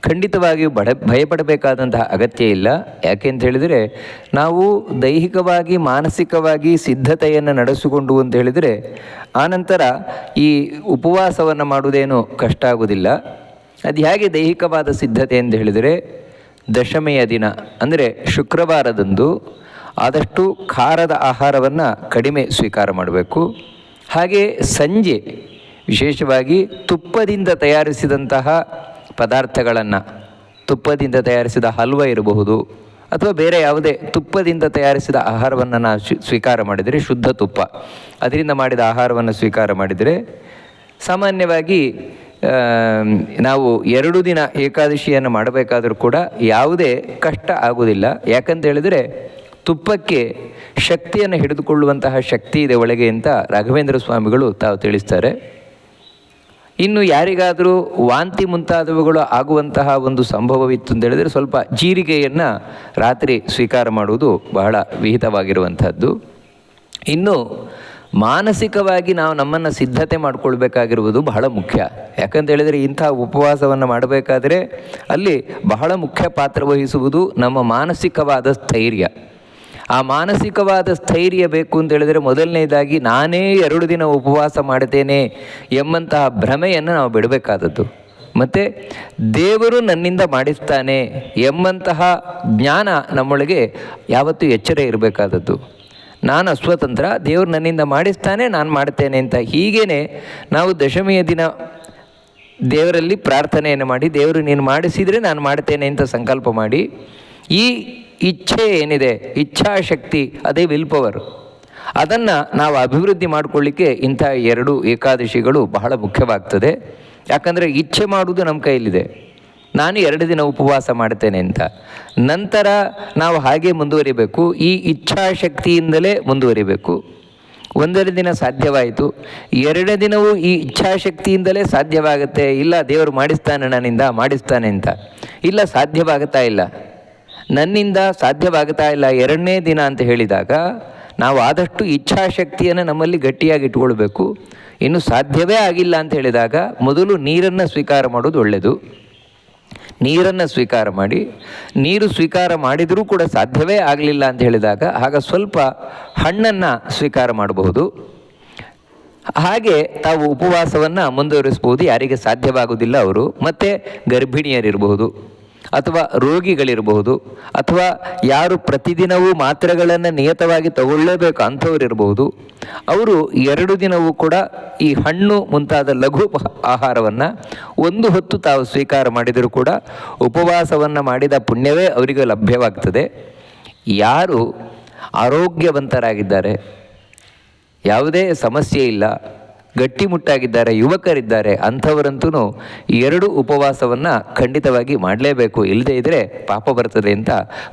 Speaker 1: ಖಂಡಿತವಾಗಿಯೂ ಬಡ, ಭಯಪಡಬೇಕಾದಂತಹ ಅಗತ್ಯ ಇಲ್ಲ. ಯಾಕೆ ಅಂತ ಹೇಳಿದರೆ, ನಾವು ದೈಹಿಕವಾಗಿ, ಮಾನಸಿಕವಾಗಿ ಸಿದ್ಧತೆಯನ್ನು ನಡೆಸಿಕೊಂಡು ಅಂತ ಹೇಳಿದರೆ ಆನಂತರ ಈ ಉಪವಾಸವನ್ನು ಮಾಡುವುದೇನು ಕಷ್ಟ ಆಗುವುದಿಲ್ಲ. ಅದು ಹೇಗೆ ದೈಹಿಕವಾದ ಸಿದ್ಧತೆ ಅಂತ ಹೇಳಿದರೆ, ದಶಮಿಯ ದಿನ, ಅಂದರೆ ಶುಕ್ರವಾರದಂದು ಆದಷ್ಟು ಖಾರದ ಆಹಾರವನ್ನು ಕಡಿಮೆ ಸ್ವೀಕಾರ ಮಾಡಬೇಕು. ಹಾಗೆ ಸಂಜೆ, ವಿಶೇಷವಾಗಿ ತುಪ್ಪದಿಂದ ತಯಾರಿಸಿದಂತಹ ಪದಾರ್ಥಗಳನ್ನು ತುಪ್ಪದಿಂದ ತಯಾರಿಸಿದ ಹಲ್ವ ಇರಬಹುದು ಅಥವಾ ಬೇರೆ ಯಾವುದೇ ತುಪ್ಪದಿಂದ ತಯಾರಿಸಿದ ಆಹಾರವನ್ನು ನಾವು ಸ್ವೀ- ಸ್ವೀಕಾರ ಮಾಡಿದರೆ ಶುದ್ಧ ತುಪ್ಪ. ಅದರಿಂದ ಮಾಡಿದ ಆಹಾರವನ್ನು ಸ್ವೀಕಾರ ಮಾಡಿದರೆ ಸಾಮಾನ್ಯವಾಗಿ ನಾವು ಎರಡು ದಿನ ಏಕಾದಶಿಯನ್ನು ಮಾಡಬೇಕಾದರೂ ಕೂಡ ಯಾವುದೇ ಕಷ್ಟ ಆಗುವುದಿಲ್ಲ. ಯಾಕಂತ ಹೇಳಿದರೆ ತುಪ್ಪಕ್ಕೆ ಶಕ್ತಿಯನ್ನು ಹಿಡಿದುಕೊಳ್ಳುವಂತಹ ಶಕ್ತಿ ಇದೆ ಒಳಗೆ ಅಂತ ರಾಘವೇಂದ್ರ ಸ್ವಾಮಿಗಳು ತಾವು ತಿಳಿಸ್ತಾರೆ. ಇನ್ನು ಯಾರಿಗಾದರೂ ವಾಂತಿ ಮುಂತಾದವುಗಳು ಆಗುವಂತಹ ಒಂದು ಸಂಭವವಿತ್ತು ಅಂತ ಹೇಳಿದರೆ ಸ್ವಲ್ಪ ಜೀರಿಗೆಯನ್ನು ರಾತ್ರಿ ಸ್ವೀಕಾರ ಮಾಡುವುದು ಬಹಳ ವಿಹಿತವಾಗಿರುವಂಥದ್ದು. ಇನ್ನು ಮಾನಸಿಕವಾಗಿ ನಾವು ನಮ್ಮನ್ನು ಸಿದ್ಧತೆ ಮಾಡಿಕೊಳ್ಬೇಕಾಗಿರುವುದು ಬಹಳ ಮುಖ್ಯ. ಯಾಕಂತ ಹೇಳಿದರೆ ಇಂಥ ಉಪವಾಸವನ್ನು ಮಾಡಬೇಕಾದರೆ ಅಲ್ಲಿ ಬಹಳ ಮುಖ್ಯ ಪಾತ್ರ ವಹಿಸುವುದು ನಮ್ಮ ಮಾನಸಿಕವಾದ ಸ್ಥೈರ್ಯ. ಆ ಮಾನಸಿಕವಾದ ಸ್ಥೈರ್ಯ ಬೇಕು ಅಂತ ಹೇಳಿದರೆ ಮೊದಲನೇದಾಗಿ ನಾನೇ ಎರಡು ದಿನ ಉಪವಾಸ ಮಾಡ್ತೇನೆ ಎಂಬಂತಹ ಭ್ರಮೆಯನ್ನು ನಾವು ಬಿಡಬೇಕಾದದ್ದು. ಮತ್ತು ದೇವರು ನನ್ನಿಂದ ಮಾಡಿಸ್ತಾನೆ ಎಂಬಂತಹ ಜ್ಞಾನ ನಮ್ಮೊಳಗೆ ಯಾವತ್ತೂ ಎಚ್ಚರ ಇರಬೇಕಾದದ್ದು. ನಾನು ಅಸ್ವತಂತ್ರ, ದೇವರು ನನ್ನಿಂದ ಮಾಡಿಸ್ತಾನೆ, ನಾನು ಮಾಡ್ತೇನೆ ಅಂತ. ಹೀಗೇ ನಾವು ದಶಮಿಯ ದಿನ ದೇವರಲ್ಲಿ ಪ್ರಾರ್ಥನೆಯನ್ನು ಮಾಡಿ, ದೇವರು ನೀನು ಮಾಡಿಸಿದರೆ ನಾನು ಮಾಡ್ತೇನೆ ಅಂತ ಸಂಕಲ್ಪ ಮಾಡಿ, ಈ ಇಚ್ಛೆ ಏನಿದೆ, ಇಚ್ಛಾಶಕ್ತಿ, ಅದೇ ವಿಲ್ ಪವರ್ ಅದನ್ನು ನಾವು ಅಭಿವೃದ್ಧಿ ಮಾಡಿಕೊಳ್ಳಿಕ್ಕೆ ಇಂಥ ಎರಡು ಏಕಾದಶಿಗಳು ಬಹಳ ಮುಖ್ಯವಾಗ್ತದೆ. ಯಾಕಂದರೆ ಇಚ್ಛೆ ಮಾಡುವುದು ನಮ್ಮ ಕೈಯಲ್ಲಿದೆ. ನಾನು ಎರಡು ದಿನ ಉಪವಾಸ ಮಾಡ್ತೇನೆ ಅಂತ. ನಂತರ ನಾವು ಹಾಗೆ ಮುಂದುವರಿಬೇಕು. ಈ ಇಚ್ಛಾಶಕ್ತಿಯಿಂದಲೇ ಮುಂದುವರಿಬೇಕು. ಒಂದೆರಡು ದಿನ ಸಾಧ್ಯವಾಯಿತು. ಎರಡನೇ ದಿನವೂ ಈ ಇಚ್ಛಾಶಕ್ತಿಯಿಂದಲೇ ಸಾಧ್ಯವಾಗುತ್ತೆ. ಇಲ್ಲ ದೇವರು ಮಾಡಿಸ್ತಾನೆ ನನ್ನಿಂದ, ಮಾಡಿಸ್ತಾನೆ ಅಂತ. ಇಲ್ಲ ಸಾಧ್ಯವಾಗುತ್ತಾ ಇಲ್ಲ. ನನ್ನಿಂದ ಸಾಧ್ಯವಾಗ್ತಾ ಇಲ್ಲ ಎರಡನೇ ದಿನ ಅಂತ ಹೇಳಿದಾಗ ನಾವು ಆದಷ್ಟು ಇಚ್ಛಾಶಕ್ತಿಯನ್ನು ನಮ್ಮಲ್ಲಿ ಗಟ್ಟಿಯಾಗಿ ಇಟ್ಕೊಳ್ಬೇಕು ಇನ್ನು ಸಾಧ್ಯವೇ ಆಗಿಲ್ಲ ಅಂತ ಹೇಳಿದಾಗ ಮೊದಲು ನೀರನ್ನು ಸ್ವೀಕಾರ ಮಾಡೋದು ಒಳ್ಳೆಯದು. ನೀರನ್ನು ಸ್ವೀಕಾರ ಮಾಡಿ, ನೀರು ಸ್ವೀಕಾರ ಮಾಡಿದರೂ ಕೂಡ ಸಾಧ್ಯವೇ ಆಗಲಿಲ್ಲ ಅಂತ ಹೇಳಿದಾಗ ಆಗ ಸ್ವಲ್ಪ ಹಣ್ಣನ್ನು ಸ್ವೀಕಾರ ಮಾಡಬಹುದು. ಹಾಗೆ ತಾವು ಉಪವಾಸವನ್ನು ಮುಂದುವರಿಸ್ಬೋದು ಯಾರಿಗೆ ಸಾಧ್ಯವಾಗುವುದಿಲ್ಲ ಅವರು, ಮತ್ತು ಗರ್ಭಿಣಿಯರಿರಬಹುದು. ಅಥವಾ ರೋಗಿಗಳಿರಬಹುದು, ಅಥವಾ ಯಾರು ಪ್ರತಿದಿನವೂ ಮಾತ್ರೆಗಳನ್ನು ನಿಯತವಾಗಿ ತಗೊಳ್ಳೇಬೇಕು ಅಂಥವ್ರು ಇರಬಹುದು ಅವರು ಎರಡು ದಿನವೂ ಕೂಡ ಈ ಹಣ್ಣು ಮುಂತಾದ ಲಘು ಆಹಾರವನ್ನು ಒಂದು ಹೊತ್ತು ತಾವು ಸ್ವೀಕಾರ ಮಾಡಿದರೂ ಕೂಡ ಉಪವಾಸವನ್ನು ಮಾಡಿದ ಪುಣ್ಯವೇ ಅವರಿಗೆ ಲಭ್ಯವಾಗ್ತದೆ. ಯಾರು ಆರೋಗ್ಯವಂತರಾಗಿದ್ದಾರೆ, ಯಾವುದೇ ಸಮಸ್ಯೆ ಇಲ್ಲ ಗಟ್ಟಿಮುಟ್ಟಾಗಿದ್ದಾರೆ, ಯುವಕರಿದ್ದಾರೆ ಅಂಥವರಂತೂ ಎರಡು ಉಪವಾಸವನ್ನು ಖಂಡಿತವಾಗಿ ಮಾಡಲೇಬೇಕು. ಇಲ್ಲದೇ ಇದ್ದರೆ ಪಾಪ ಬರ್ತದೆ ಅಂತ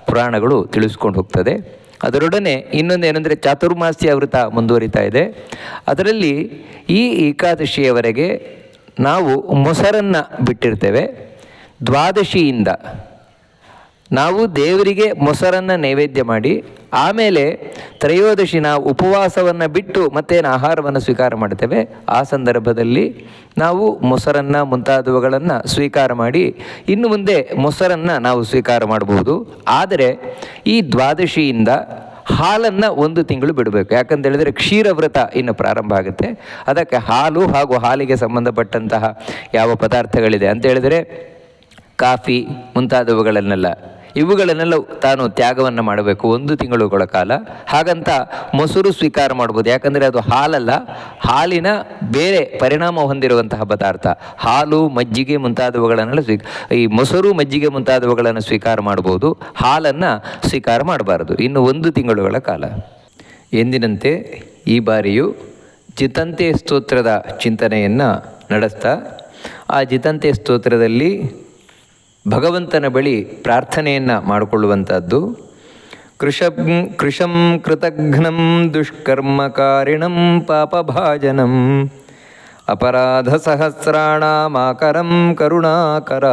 Speaker 1: ಪುರಾಣಗಳು ತಿಳಿಸ್ಕೊಂಡು ಹೋಗ್ತದೆ. ಅದರೊಡನೆ ಇನ್ನೊಂದು ಏನಂದರೆ ಚಾತುರ್ಮಾಸ್ಯ ವೃತ ಮುಂದುವರಿತಾ ಇದೆ. ಅದರಲ್ಲಿ ಈ ಏಕಾದಶಿಯವರೆಗೆ ನಾವು ಮೊಸರನ್ನು ಬಿಟ್ಟಿರ್ತೇವೆ. ದ್ವಾದಶಿಯಿಂದ ನಾವು ದೇವರಿಗೆ ಮೊಸರನ್ನು ನೈವೇದ್ಯ ಮಾಡಿ, ಆಮೇಲೆ ತ್ರಯೋದಶಿ ನಾವು ಉಪವಾಸವನ್ನು ಬಿಟ್ಟು ಮತ್ತೇನು ಆಹಾರವನ್ನು ಸ್ವೀಕಾರ ಮಾಡ್ತೇವೆ, ಆ ಸಂದರ್ಭದಲ್ಲಿ ನಾವು ಮೊಸರನ್ನು ಮುಂತಾದವುಗಳನ್ನು ಸ್ವೀಕಾರ ಮಾಡಿ, ಇನ್ನು ಮುಂದೆ ಮೊಸರನ್ನು ನಾವು ಸ್ವೀಕಾರ ಮಾಡಬಹುದು ಆದರೆ ಈ ದ್ವಾದಶಿಯಿಂದ ಹಾಲನ್ನು ಒಂದು ತಿಂಗಳು ಬಿಡಬೇಕು. ಯಾಕಂತ ಹೇಳಿದರೆ ಕ್ಷೀರವ್ರತ ಇನ್ನು ಪ್ರಾರಂಭ ಆಗುತ್ತೆ. ಅದಕ್ಕೆ ಹಾಲು ಹಾಗೂ ಹಾಲಿಗೆ ಸಂಬಂಧಪಟ್ಟಂತಹ ಯಾವ ಪದಾರ್ಥಗಳಿದೆ ಅಂತ ಹೇಳಿದರೆ ಕಾಫಿ ಮುಂತಾದವುಗಳನ್ನೆಲ್ಲ. ಇವುಗಳನ್ನೆಲ್ಲ ತಾನು ತ್ಯಾಗವನ್ನು ಮಾಡಬೇಕು ಒಂದು ತಿಂಗಳುಗಳ ಕಾಲ. ಹಾಗಂತ ಮೊಸರು ಸ್ವೀಕಾರ ಮಾಡ್ಬೋದು. ಯಾಕಂದರೆ ಅದು ಹಾಲಲ್ಲ, ಹಾಲಿನ ಬೇರೆ ಪರಿಣಾಮ ಹೊಂದಿರುವಂತಹ ಪದಾರ್ಥ. ಹಾಲು, ಮಜ್ಜಿಗೆ ಮುಂತಾದವುಗಳನ್ನೆಲ್ಲ ಸ್ವೀ, ಈ ಮೊಸರು, ಮಜ್ಜಿಗೆ ಮುಂತಾದವುಗಳನ್ನು ಸ್ವೀಕಾರ ಮಾಡ್ಬೋದು. ಹಾಲನ್ನು ಸ್ವೀಕಾರ ಮಾಡಬಾರದು. ಇನ್ನು ಒಂದು ತಿಂಗಳುಗಳ ಕಾಲ. ಎಂದಿನಂತೆ ಈ ಬಾರಿಯು ಜಿತಂತೆ ಸ್ತೋತ್ರದ ಚಿಂತನೆಯನ್ನು ನಡೆಸ್ತಾ, ಆ ಜಿತಂತೆ ಸ್ತೋತ್ರದಲ್ಲಿ ಭಗವಂತನ ಬಳಿ ಪ್ರಾರ್ಥನೆಯನ್ನು ಮಾಡಿಕೊಳ್ಳುವಂಥದ್ದು ಕೃಷಂ ಕೃಶಂ ಕೃತಘ್ನಂ ದುಷ್ಕರ್ಮಕಾರಿಣಂ ಪಾಪಭಾಜನಂ ಅಪರಾಧ ಸಹಸ್ರಾಣಾಮಾಕರಂ ಕರುಣಾಕರ.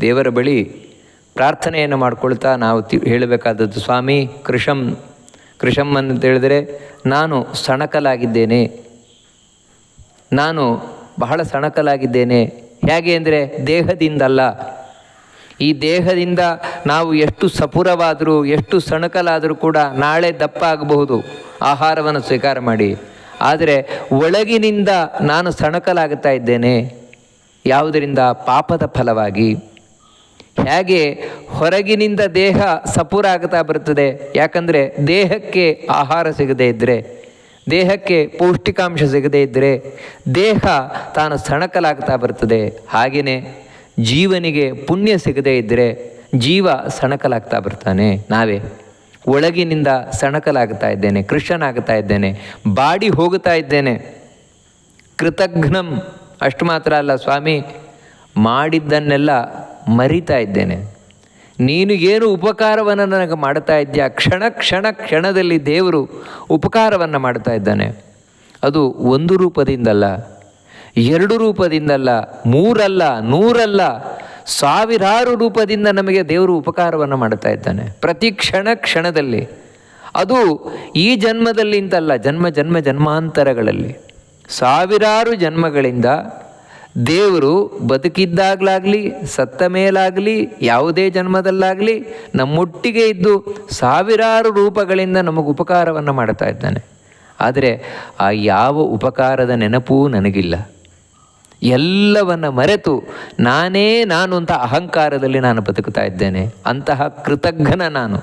Speaker 1: ದೇವರ ಬಳಿ ಪ್ರಾರ್ಥನೆಯನ್ನು ಮಾಡಿಕೊಳ್ತಾ ನಾವು ತಿ, ಹೇಳಬೇಕಾದದ್ದು ಸ್ವಾಮಿ, ಕೃಷಂ ಕೃಷಂ ಅಂತ ಹೇಳಿದರೆ ನಾನು ಸಣಕಲಾಗಿದ್ದೇನೆ. ನಾನು ಬಹಳ ಸಣಕಲಾಗಿದ್ದೇನೆ. ಹೇಗೆ ಅಂದರೆ ದೇಹದಿಂದಲ್ಲ. ಈ ದೇಹದಿಂದ ನಾವು ಎಷ್ಟು ಸಪುರವಾದರೂ, ಎಷ್ಟು ಸಣಕಲಾದರೂ ಕೂಡ ನಾಳೆ ದಪ್ಪ ಆಗಬಹುದು. ಆಹಾರವನ್ನು ಸ್ವೀಕಾರ ಮಾಡಿ. ಆದರೆ ಒಳಗಿನಿಂದ ನಾನು ಸಣಕಲಾಗುತ್ತಾ ಇದ್ದೇನೆ. ಯಾವುದರಿಂದ? ಪಾಪದ ಫಲವಾಗಿ. ಹೇಗೆ? ಹೊರಗಿನಿಂದ ದೇಹ ಸಪುರ ಆಗ್ತಾ ಬರ್ತದೆ ಯಾಕಂದರೆ ದೇಹಕ್ಕೆ ಆಹಾರ ಸಿಗದೇ ಇದ್ದರೆ ದೇಹಕ್ಕೆ ಪೌಷ್ಟಿಕಾಂಶ ಸಿಗದೇ ಇದ್ದರೆ ದೇಹ ತಾನು ಸಣಕಲಾಗ್ತಾ ಬರ್ತದೆ ಹಾಗೆಯೇ ಜೀವನಿಗೆ ಪುಣ್ಯ ಸಿಗದೇ ಇದ್ದರೆ ಜೀವ ಸಣಕಲಾಗ್ತಾ ಬರ್ತಾನೆ. ನಾವೇ ಒಳಗಿನಿಂದ ಸಣಕಲಾಗ್ತಾ ಇದ್ದೇನೆ, ಕೃಷ್ಣನಾಗ್ತಾ ಇದ್ದೇನೆ, ಬಾಡಿ ಹೋಗುತ್ತಾ ಇದ್ದೇನೆ. ಕೃತಘ್ನಂ ಅಷ್ಟು ಮಾತ್ರ ಅಲ್ಲ ಸ್ವಾಮಿ, ಮಾಡಿದ್ದನ್ನೆಲ್ಲ ಮರಿತಾ ಇದ್ದೇನೆ. ನೀನು ಏನು ಉಪಕಾರವನ್ನು ನನಗೆ ಮಾಡ್ತಾ ಇದ್ದೀಯಾ? ಕ್ಷಣ ಕ್ಷಣ, ಕ್ಷಣದಲ್ಲಿ ದೇವರು ಉಪಕಾರವನ್ನು ಮಾಡ್ತಾ ಇದ್ದಾನೆ. ಅದು ಒಂದು ರೂಪದಿಂದಲ್ಲ ಎರಡು ರೂಪದಿಂದಲ್ಲ, ಮೂರಲ್ಲ, ನೂರಲ್ಲ, ಸಾವಿರಾರು ರೂಪದಿಂದ ನಮಗೆ ದೇವರು ಉಪಕಾರವನ್ನು ಮಾಡ್ತಾ ಇದ್ದಾನೆ. ಪ್ರತಿ ಕ್ಷಣ ಕ್ಷಣದಲ್ಲಿ. ಅದು ಈ ಜನ್ಮದಲ್ಲಿ ಅಂತಲ್ಲ, ಜನ್ಮ ಜನ್ಮ, ಜನ್ಮಾಂತರಗಳಲ್ಲಿ. ಸಾವಿರಾರು ಜನ್ಮಗಳಿಂದ ದೇವರು ಬದುಕಿದ್ದಾಗಲಾಗಲಿ, ಸತ್ತ ಮೇಲಾಗಲಿ, ಯಾವುದೇ ಜನ್ಮದಲ್ಲಾಗಲಿ, ನಮ್ಮೊಟ್ಟಿಗೆ ಇದ್ದು ಸಾವಿರಾರು ರೂಪಗಳಿಂದ ನಮಗೆ ಉಪಕಾರವನ್ನು ಮಾಡ್ತಾ ಇದ್ದಾನೆ. ಆದರೆ ಆ ಯಾವ ಉಪಕಾರದ ನೆನಪೂ ನನಗಿಲ್ಲ. ಎಲ್ಲವನ್ನು ಮರೆತು ನಾನೇ ನಾನು ಅಂತ ಅಹಂಕಾರದಲ್ಲಿ ನಾನು ಬದುಕುತ್ತಾ ಇದ್ದೇನೆ. ಅಂತಹ ಕೃತಜ್ಞನ ನಾನು.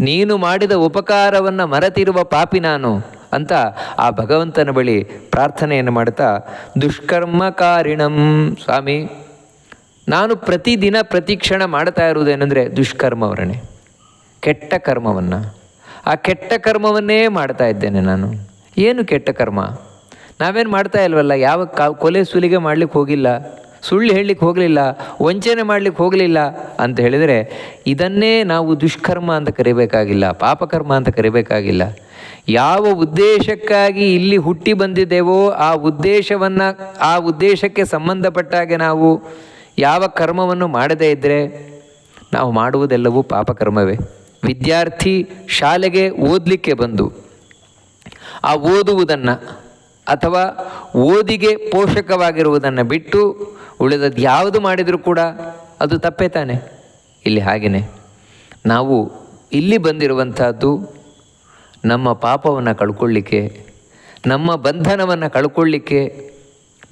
Speaker 1: ನೀನು ಮಾಡಿದ ಉಪಕಾರವನ್ನು ಮರೆತಿರುವ ಪಾಪಿ ನಾನು ಅಂತ ಆ ಭಗವಂತನ ಬಳಿ ಪ್ರಾರ್ಥನೆಯನ್ನು ಮಾಡ್ತಾ ದುಷ್ಕರ್ಮಕಾರಿಣಂ ಸ್ವಾಮಿ, ನಾನು ಪ್ರತಿದಿನ ಪ್ರತಿಕ್ಷಣ ಮಾಡ್ತಾ ಇರುವುದೇನೆಂದರೆ ದುಷ್ಕರ್ಮವರಣೆ, ಕೆಟ್ಟ ಕರ್ಮವನ್ನು. ಆ ಕೆಟ್ಟ ಕರ್ಮವನ್ನೇ ಮಾಡ್ತಾ ಇದ್ದೇನೆ ನಾನು. ಏನು ಕೆಟ್ಟ ಕರ್ಮ? ನಾವೇನು ಮಾಡ್ತಾ ಇಲ್ವಲ್ಲ, ಯಾವ ಕಾ, ಕೊಲೆ ಸುಲಿಗೆ ಮಾಡಲಿಕ್ಕೆ ಹೋಗಿಲ್ಲ, ಸುಳ್ಳು ಹೇಳಲಿಕ್ಕೆ ಹೋಗಲಿಲ್ಲ, ವಂಚನೆ ಮಾಡಲಿಕ್ಕೆ ಹೋಗಲಿಲ್ಲ ಅಂತ ಹೇಳಿದರೆ ಇದನ್ನೇ ನಾವು ದುಷ್ಕರ್ಮ ಅಂತ ಕರಿಬೇಕಾಗಿಲ್ಲ, ಪಾಪಕರ್ಮ ಅಂತ ಕರಿಬೇಕಾಗಿಲ್ಲ. ಯಾವ ಉದ್ದೇಶಕ್ಕಾಗಿ ಇಲ್ಲಿ ಹುಟ್ಟಿ ಬಂದಿದ್ದೇವೋ ಆ ಉದ್ದೇಶವನ್ನು, ಆ ಉದ್ದೇಶಕ್ಕೆ ಸಂಬಂಧಪಟ್ಟಾಗೆ ನಾವು ಯಾವ ಕರ್ಮವನ್ನು ಮಾಡದೇ ಇದ್ದರೆ ನಾವು ಮಾಡುವುದೆಲ್ಲವೂ ಪಾಪಕರ್ಮವೇ. ವಿದ್ಯಾರ್ಥಿ ಶಾಲೆಗೆ ಓದಲಿಕ್ಕೆ ಬಂದು, ಆ ಓದುವುದನ್ನು ಅಥವಾ ಓದಿಗೆ ಪೋಷಕವಾಗಿರುವುದನ್ನು ಬಿಟ್ಟು ಉಳಿದದ್ದು ಯಾವುದು ಮಾಡಿದರೂ ಕೂಡ ಅದು ತಪ್ಪೇ ತಾನೆ. ಇಲ್ಲಿ ಹಾಗೆಯೇ ನಾವು ಇಲ್ಲಿ ಬಂದಿರುವಂಥದ್ದು ನಮ್ಮ ಪಾಪವನ್ನು ಕಳ್ಕೊಳ್ಳಿಕ್ಕೆ, ನಮ್ಮ ಬಂಧನವನ್ನು ಕಳ್ಕೊಳ್ಳಿಕ್ಕೆ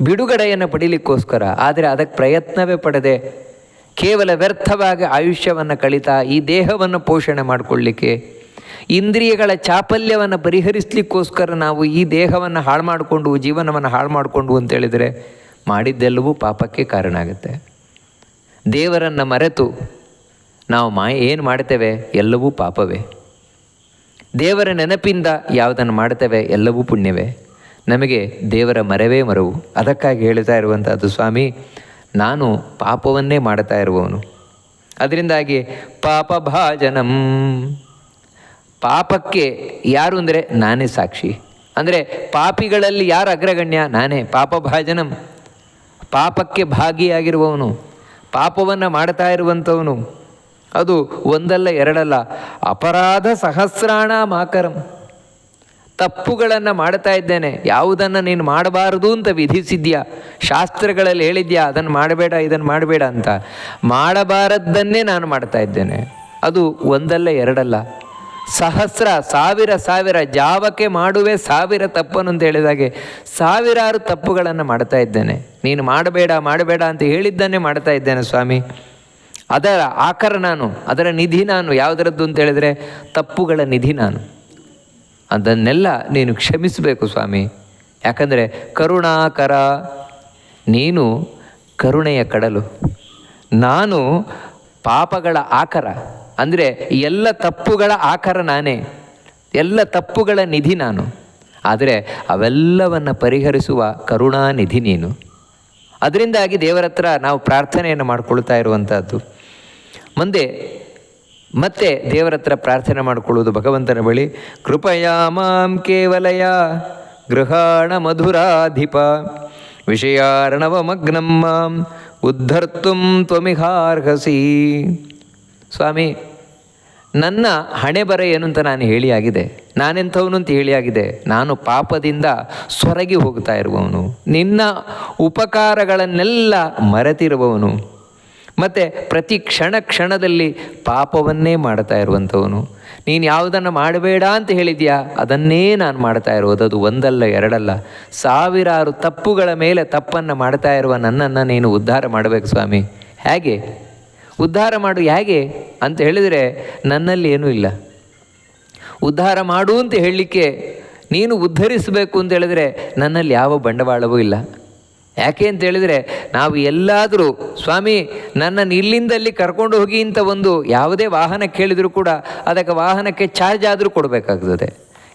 Speaker 1: ಬಿಡುಗಡೆಯನ್ನು ಪಡೀಲಿಕ್ಕೋಸ್ಕರ. ಆದರೆ ಅದಕ್ಕೆ ಪ್ರಯತ್ನವೇ ಪಡೆದೆ ಕೇವಲ ವ್ಯರ್ಥವಾಗಿ ಆಯುಷ್ಯವನ್ನು ಕಳೀತಾ ಈ ದೇಹವನ್ನು ಪೋಷಣೆ ಮಾಡಿಕೊಳ್ಳಿಕ್ಕೆ ಇಂದ್ರಿಯಗಳ ಚಾಪಲ್ಯವನ್ನು ಪರಿಹರಿಸಲಿಕ್ಕೋಸ್ಕರ ನಾವು ಈ ದೇಹವನ್ನು ಹಾಳು ಮಾಡಿಕೊಂಡು ಜೀವನವನ್ನು ಹಾಳು ಮಾಡಿಕೊಂಡು ಅಂತೇಳಿದರೆ ಮಾಡಿದ್ದೆಲ್ಲವೂ ಪಾಪಕ್ಕೆ ಕಾರಣ ಆಗುತ್ತೆ ದೇವರನ್ನು ಮರೆತು ನಾವು ಮಾ, ಏನು ಮಾಡ್ತೇವೆ? ಎಲ್ಲವೂ ಪಾಪವೇ. ದೇವರ ನೆನಪಿಂದ ಯಾವುದನ್ನು ಮಾಡ್ತೇವೆ? ಎಲ್ಲವೂ ಪುಣ್ಯವೇ. ನಮಗೆ ದೇವರ ಮರವೇ ಮರವು. ಅದಕ್ಕಾಗಿ ಹೇಳ್ತಾ ಇರುವಂಥದ್ದು, ಸ್ವಾಮಿ, ನಾನು ಪಾಪವನ್ನೇ ಮಾಡ್ತಾ ಇರುವವನು. ಅದರಿಂದಾಗಿ ಪಾಪ ಭಾಜನಂ. ಪಾಪಕ್ಕೆ ಯಾರು ಅಂದರೆ ನಾನೇ ಸಾಕ್ಷಿ. ಅಂದರೆ ಪಾಪಿಗಳಲ್ಲಿ ಯಾರು ಅಗ್ರಗಣ್ಯ? ನಾನೇ. ಪಾಪ ಭಾಜನಂ. ಪಾಪಕ್ಕೆ ಭಾಗಿಯಾಗಿರುವವನು. ಪಾಪವನ್ನು ಮಾಡ್ತಾ ಇರುವಂಥವನು. ಅದು ಒಂದಲ್ಲ ಎರಡಲ್ಲ. ಅಪರಾಧ ಸಹಸ್ರಾಣ ಮಾಕರಂ. ತಪ್ಪುಗಳನ್ನು ಮಾಡ್ತಾ ಇದ್ದೇನೆ. ಯಾವುದನ್ನು ನೀನು ಮಾಡಬಾರದು ಅಂತ ವಿಧಿಸಿದ್ಯಾ? ಶಾಸ್ತ್ರಗಳಲ್ಲಿ ಹೇಳಿದ್ಯಾ, ಅದನ್ನು ಮಾಡಬೇಡ, ಇದನ್ನು ಮಾಡಬೇಡ ಅಂತ. ಮಾಡಬಾರದ್ದನ್ನೇ ನಾನು ಮಾಡ್ತಾ ಇದ್ದೇನೆ. ಅದು ಒಂದಲ್ಲ ಎರಡಲ್ಲ. ಸಹಸ್ರ, ಸಾವಿರ ಸಾವಿರ ಜಾವಕ್ಕೆ ಮಾಡುವೆ ಸಾವಿರ ತಪ್ಪನ್ನು ಅಂತ ಹೇಳಿದಾಗೆ ಸಾವಿರಾರು ತಪ್ಪುಗಳನ್ನು ಮಾಡ್ತಾ ಇದ್ದೇನೆ. ನೀನು ಮಾಡಬೇಡ ಮಾಡಬೇಡ ಅಂತ ಹೇಳಿದ್ದನ್ನೇ ಮಾಡ್ತಾ ಇದ್ದೇನೆ ಸ್ವಾಮಿ. ಅದರ ಆಕರ ನಾನು, ಅದರ ನಿಧಿ ನಾನು, ಯಾವುದರದ್ದು ಅಂತ ಹೇಳಿದರೆ ತಪ್ಪುಗಳ ನಿಧಿ ನಾನು. ಅದನ್ನೆಲ್ಲ ನೀನು ಕ್ಷಮಿಸಬೇಕು ಸ್ವಾಮಿ. ಯಾಕಂದರೆ ಕರುಣಾಕರ, ನೀನು ಕರುಣೆಯ ಕಡಲು. ನಾನು ಪಾಪಗಳ ಆಕರ. ಅಂದರೆ ಎಲ್ಲ ತಪ್ಪುಗಳ ಆಕರ ನಾನೇ. ಎಲ್ಲ ತಪ್ಪುಗಳ ನಿಧಿ ನಾನು. ಆದರೆ ಅವೆಲ್ಲವನ್ನು ಪರಿಹರಿಸುವ ಕರುಣಾನಿಧಿ ನೀನು. ಅದರಿಂದಾಗಿ ದೇವರ ಹತ್ರ ನಾವು ಪ್ರಾರ್ಥನೆಯನ್ನು ಮಾಡಿಕೊಳ್ತಾ ಇರುವಂಥದ್ದು ಮುಂದೆ ಮತ್ತೆ ದೇವರ ಹತ್ರ ಪ್ರಾರ್ಥನೆ ಮಾಡಿಕೊಳ್ಳುವುದು ಭಗವಂತನ ಬಳಿ. ಕೃಪಯಾ ಮಾಂ ಕೇವಲಯ ಗೃಹಾಣ ಮಧುರಾಧಿಪ. ವಿಷಯಾರ್ಣವಮಗ್ನಂ ಮಾಂ ಉದ್ಧರ್ತುಂ ತ್ವಮಿಹಾರ್ಹಸಿ. ಸ್ವಾಮಿ, ನನ್ನ ಹಣೆ ಬರ ಏನು ಅಂತ ನಾನು ಹೇಳಿ ಆಗಿದೆ ನಾನೆಂಥವನು ಅಂತ ಹೇಳಿ ಆಗಿದೆ ನಾನು ಪಾಪದಿಂದ ಸೊರಗಿ ಹೋಗ್ತಾ ಇರುವವನು, ನಿನ್ನ ಉಪಕಾರಗಳನ್ನೆಲ್ಲ ಮರೆತಿರುವವನು, ಮತ್ತು ಪ್ರತಿ ಕ್ಷಣ ಕ್ಷಣದಲ್ಲಿ ಪಾಪವನ್ನೇ ಮಾಡ್ತಾ ಇರುವಂಥವನು. ನೀನು ಯಾವುದನ್ನು ಮಾಡಬೇಡ ಅಂತ ಹೇಳಿದ್ಯಾ? ಅದನ್ನೇ ನಾನು ಮಾಡ್ತಾ ಇರೋದು ಅದು ಒಂದಲ್ಲ, ಎರಡಲ್ಲ. ಸಾವಿರಾರು ತಪ್ಪುಗಳ ಮೇಲೆ ತಪ್ಪನ್ನು ಮಾಡ್ತಾ ಇರುವ ನನ್ನನ್ನು ನೀನು ಉದ್ಧಾರ ಮಾಡಬೇಕು ಸ್ವಾಮಿ. ಹೇಗೆ? ಉದ್ಧಾರ ಮಾಡು ಹೇಗೆ ಅಂತ ಹೇಳಿದರೆ ನನ್ನಲ್ಲಿ ಏನೂ ಇಲ್ಲ. ಉದ್ಧಾರ ಮಾಡು ಅಂತ ಹೇಳಲಿಕ್ಕೆ ನೀನು ಉದ್ಧರಿಸಬೇಕು ಅಂತ ಹೇಳಿದರೆ ನನ್ನಲ್ಲಿ ಯಾವ ಬಂಡವಾಳವೂ ಇಲ್ಲ. ಯಾಕೆ ಅಂತ ಹೇಳಿದರೆ ನಾವು ಎಲ್ಲಾದರೂ ಸ್ವಾಮಿ ನನ್ನನ್ನು ಇಲ್ಲಿಂದಲ್ಲಿ ಕರ್ಕೊಂಡು ಹೋಗಿ ಅಂತ ಒಂದು ಯಾವುದೇ ವಾಹನ ಕೇಳಿದರೂ ಕೂಡ ಅದಕ್ಕೆ ವಾಹನಕ್ಕೆ ಚಾರ್ಜ್ ಆದರೂ ಕೊಡಬೇಕಾಗ್ತದೆ.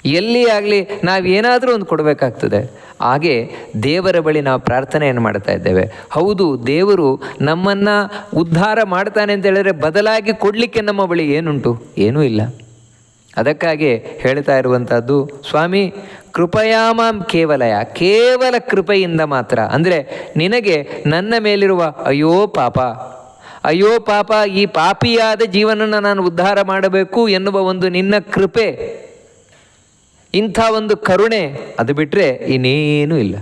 Speaker 1: ಎಲ್ಲಿ ಆಗಲಿ ನಾವು ಏನಾದರೂ ಒಂದು ಕೊಡಬೇಕಾಗ್ತದೆ. ಹಾಗೆ ದೇವರ ಬಳಿ ನಾವು ಪ್ರಾರ್ಥನೆಯನ್ನು ಮಾಡ್ತಾ ಇದ್ದೇವೆ. ಹೌದು, ದೇವರು ನಮ್ಮನ್ನು ಉದ್ಧಾರ ಮಾಡ್ತಾನೆ ಅಂತ ಹೇಳಿದ್ರೆ ಬದಲಾಗಿ ಕೊಡಲಿಕ್ಕೆ ನಮ್ಮ ಬಳಿ ಏನುಂಟು? ಏನೂ ಇಲ್ಲ. ಅದಕ್ಕಾಗಿ ಹೇಳ್ತಾ ಇರುವಂಥದ್ದು ಸ್ವಾಮಿ ಕೃಪಯಾಮಾಂ ಕೇವಲಯ, ಕೇವಲ ಕೃಪೆಯಿಂದ ಮಾತ್ರ. ಅಂದರೆ ನಿನಗೆ ನನ್ನ ಮೇಲಿರುವ, ಅಯ್ಯೋ ಪಾಪ ಅಯ್ಯೋ ಪಾಪ, ಈ ಪಾಪಿಯಾದ ಜೀವನನ ನಾನು ಉದ್ಧಾರ ಮಾಡಬೇಕು ಎನ್ನುವ ಒಂದು ನಿನ್ನ ಕೃಪೆ. ಇಂಥ ಒಂದು ಕರುಣೆ ಅದು ಬಿಟ್ಟರೆ ಇನ್ನೇನೂ ಇಲ್ಲ.